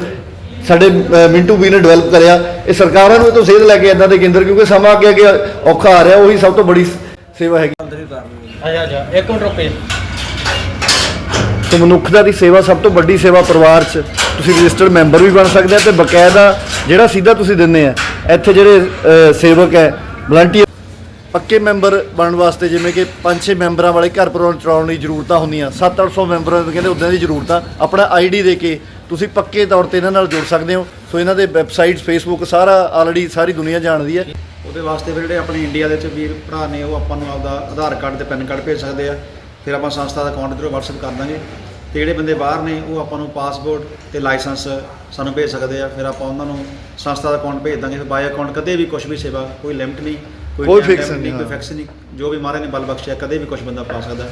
ਸਾਡੇ ਮਿੰਟੂ ਵੀ ਨੇ ਡਿਵੈਲਪ ਕਰਿਆ। ਇਹ ਸਰਕਾਰਾਂ ਨੂੰ ਇਹ ਤੋਂ ਸੇਧ ਲੈ ਕੇ ਇਦਾਂ ਦੇ ਕੇਂਦਰ ਕਿਉਂਕਿ ਸਮਾਂ ਅੱਗੇ ਅੱਗੇ ਔਖਾ ਆ ਰਿਹਾ ਉਹੀ ਸਭ ਤੋਂ ਬੜੀ ਸੇਵਾ ਹੈਗੀ। ਆਜਾ ਆਜਾ ਇੱਕ ਮਿੰਟ ਰੁਕੇ ਸੋ ਮਨੁੱਖਤਾ ਦੀ ਸੇਵਾ ਸਭ ਤੋਂ ਵੱਡੀ ਸੇਵਾ ਪਰਿਵਾਰ 'ਚ। ਤੁਸੀਂ ਰਜਿਸਟਰਡ ਮੈਂਬਰ ਵੀ ਬਣ ਸਕਦੇ ਆ ਤੇ ਬਕਾਇਦਾ ਜਿਹੜਾ ਸਿੱਧਾ ਤੁਸੀਂ ਦਿੰਦੇ ਆ ਇੱਥੇ ਜਿਹੜੇ ਅਹ, ਸੇਵਕ ਹੈ ਵਲੰਟੀਅਰ ਪੱਕੇ ਮੈਂਬਰ ਬਣਨ ਵਾਸਤੇ ਜਿਵੇਂ ਕਿ 5-6 ਮੈਂਬਰਾਂ ਵਾਲੇ ਘਰ ਪਰੋਂ ਚਲਾਉਣ ਲਈ ਜ਼ਰੂਰਤਾਂ ਹੁੰਦੀਆਂ 7-800 ਮੈਂਬਰਾਂ ਨੂੰ ਕਹਿੰਦੇ ਉਦਾਂ ਦੀ ਜ਼ਰੂਰਤਾਂ ਆ ਆਪਣਾ ਆਈਡੀ ਦੇ ਕੇ ਤੁਸੀਂ ਪੱਕੇ ਤੌਰ ਤੇ ਇਹਨਾਂ ਨਾਲ ਜੁੜ ਸਕਦੇ ਹੋ। ਸੋ ਇਹਨਾਂ ਦੇ ਵੈਬਸਾਈਟਸ ਫੇਸਬੁੱਕ ਸਾਰਾ ਆਲਰੇਡੀ ਸਾਰੀ ਦੁਨੀਆ ਜਾਣਦੀ ਹੈ। ਉਹਦੇ ਵਾਸਤੇ ਫਿਰ ਜਿਹੜੇ ਆਪਣੇ ਇੰਡੀਆ ਦੇ ਵਿੱਚ ਵੀਰ ਭਰਾ ਨੇ ਉਹ ਆਪਾਂ ਨੂੰ ਆਪਦਾ ਆਧਾਰ ਕਾਰਡ ਤੇ ਪੈਨ ਕਾਰਡ ਭੇਜ ਸਕਦੇ ਆ। ਫਿਰ ਆਪਾਂ ਸੰਸਥਾ ਦਾ ਅਕਾਊਂਟ ਥਰੂ WhatsApp ਕਰ ਦਾਂਗੇ। ਤੇ ਜਿਹੜੇ ਬੰਦੇ ਬਾਹਰ ਨੇ ਉਹ ਆਪਾਂ ਨੂੰ ਪਾਸਪੋਰਟ ਤੇ ਲਾਇਸੈਂਸ ਸਾਨੂੰ ਭੇਜ ਸਕਦੇ ਆ। ਫਿਰ ਆਪਾਂ ਉਹਨਾਂ ਨੂੰ ਸੰਸਥਾ ਦਾ ਅਕਾਊਂਟ ਭੇਜ ਦਾਂਗੇ। ਫਿਰ ਬਾਈ ਅਕਾਊਂਟ ਕਦੇ ਵੀ ਕੁਝ ਵੀ ਸੇਵਾ ਕੋਈ ਲਿਮਟ ਨਹੀਂ ਕੋਈ limit ਨਹੀਂ, ਕੋਈ। ਫਿਕਸ ਨਹੀਂ। ਜੋ ਵੀ ਮਹਾਰਾਜ ਨੇ ਬਲ ਬਖਸ਼ਿਆ ਕਦੇ ਵੀ ਕੁਝ ਬੰਦਾ ਪਾ ਸਕਦਾ।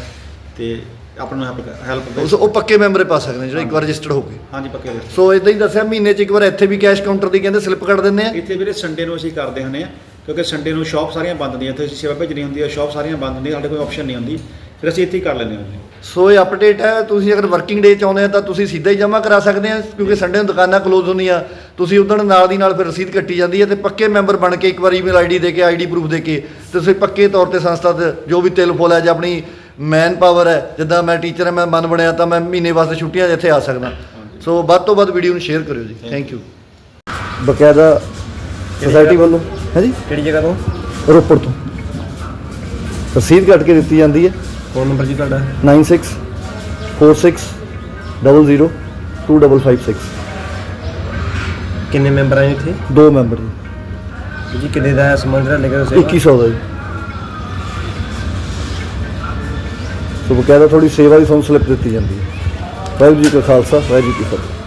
ਤੇ ਆਪਾਂ ਨੂੰ ਹੈਲਪ ਸੋ ਉਹ ਪੱਕੇ ਮੈਂਬਰ ਪਾ ਸਕਦੇ ਨੇ ਜਿਹੜੇ ਇੱਕ ਵਾਰ ਰਜਿਸਟਰਡ ਹੋ ਗਏ। ਹਾਂਜੀ ਪੱਕੇ ਸੋ ਇਦਾਂ ਹੀ ਦੱਸਿਆ ਮਹੀਨੇ 'ਚ ਇੱਕ ਵਾਰ ਇੱਥੇ ਵੀ ਕੈਸ਼ ਕਾਊਂਟਰ ਦੀ ਕਹਿੰਦੇ ਸਲਿੱਪ ਕੱਢ ਦਿੰਦੇ ਆ। ਇੱਥੇ ਵੀਰੇ ਸੰਡੇ ਨੂੰ ਅਸੀਂ ਕਰਦੇ ਹੁੰਦੇ ਆ ਕਿਉਂਕਿ ਸੰਡੇ ਨੂੰ ਸ਼ਾਪ ਸਾਰੀਆਂ ਬੰਦ ਹੁੰਦੀਆਂ। ਇੱਥੇ ਅਸੀਂ ਸੇਵਾ ਭੇਜਣੀ ਹੁੰਦੀ ਹੈ ਸ਼ਾਪ ਸਾਰੀਆਂ ਬੰਦ ਹੁੰਦੀਆਂ ਸਾਡੇ ਕੋਈ ਆਪਸ਼ਨ ਨਹੀਂ ਹੁੰਦੀ। ਫਿਰ ਅਸੀਂ ਇੱਥੇ ਹੀ ਕਰ ਲੈਂਦੇ ਹਾਂ। ਜੀ ਸੋ ਇਹ ਅਪਡੇਟ ਹੈ ਤੁਸੀਂ ਅਗਰ ਵਰਕਿੰਗ ਡੇ ਚ ਆਉਂਦੇ ਆ ਤਾਂ ਤੁਸੀਂ ਸਿੱਧਾ ਹੀ ਜਮ੍ਹਾਂ ਕਰਾ ਸਕਦੇ ਆ ਕਿਉਂਕਿ ਸੰਡੇ ਨੂੰ ਦੁਕਾਨਾਂ ਕਲੋਜ਼ ਹੁੰਦੀਆਂ। ਤੁਸੀਂ ਉਦੋਂ ਨਾਲ ਦੀ ਨਾਲ ਫਿਰ ਰਸੀਦ ਕੱਟੀ ਜਾਂਦੀ ਹੈ ਤੇ ਪੱਕੇ ਮੈਂਬਰ ਬਣ ਕੇ ਇੱਕ ਵਾਰ ਈਮੇਲ ਆਈਡੀ ਦੇ ਕੇ ਆਈਡੀ ਪ੍ਰੂਫ ਦੇ ਕੇ ਤੁਸੀਂ ਪੱਕੇ ਤੌਰ ਤੇ ਸੰਸਥਾ ਤੇ ਜੋ ਵੀ ਤਿਲ ਫੁੱਲ ਹੈ ਜਾਂ ਆਪਣੀ ਮੈਨ ਪਾਵਰ ਹੈ ਜਿੱਦਾਂ ਮੈਂ ਟੀਚਰ ਹਾਂ ਮੈਂ ਮਨ ਬਣਿਆ ਤਾਂ ਮੈਂ ਮਹੀਨੇ ਵਾਸਤੇ ਛੁੱਟੀਆਂ 'ਚ ਇੱਥੇ ਆ ਸਕਦਾ। ਸੋ ਵੱਧ ਤੋਂ ਵੱਧ ਵੀਡੀਓ ਨੂੰ ਸ਼ੇਅਰ ਕਰਿਓ ਜੀ। ਥੈਂਕ ਯੂ ਬਕਾਇਦਾ ਸੁਸਾਇਟੀ ਵੱਲੋਂ ਹੈ ਜੀ ਕਿਹੜੀ ਜਗ੍ਹਾ ਤੋਂ? ਰੋਪੜ ਤੋਂ। ਰਸੀਦ ਕੱਟ ਕੇ ਦਿੱਤੀ ਜਾਂਦੀ ਹੈ। ਫੋਨ ਨੰਬਰ ਜੀ ਤੁਹਾਡਾ? 9646002556 ਕਿੰਨੇ ਮੈਂਬਰ ਆਏ ਇੱਥੇ? ਦੋ ਮੈਂਬਰ ਜੀ। ਜੀ ਕਿੰਨੇ ਦਾ ਲੈ ਕੇ ਤੁਸੀਂ 2100 ਦਾ ਜੀ। ਸੋ ਬਕਾਇਦਾ ਥੋੜੀ ਸੇਵਾ ਦੀ ਤੁਹਾਨੂੰ ਸਲਿੱਪ ਦਿੱਤੀ ਜਾਂਦੀ ਹੈ। ਵਾਹਿਗੁਰੂ ਜੀ ਕਾ ਖਾਲਸਾ ਵਾਹਿਗੁਰੂ ਜੀ ਕੀ ਫਤਿਹ।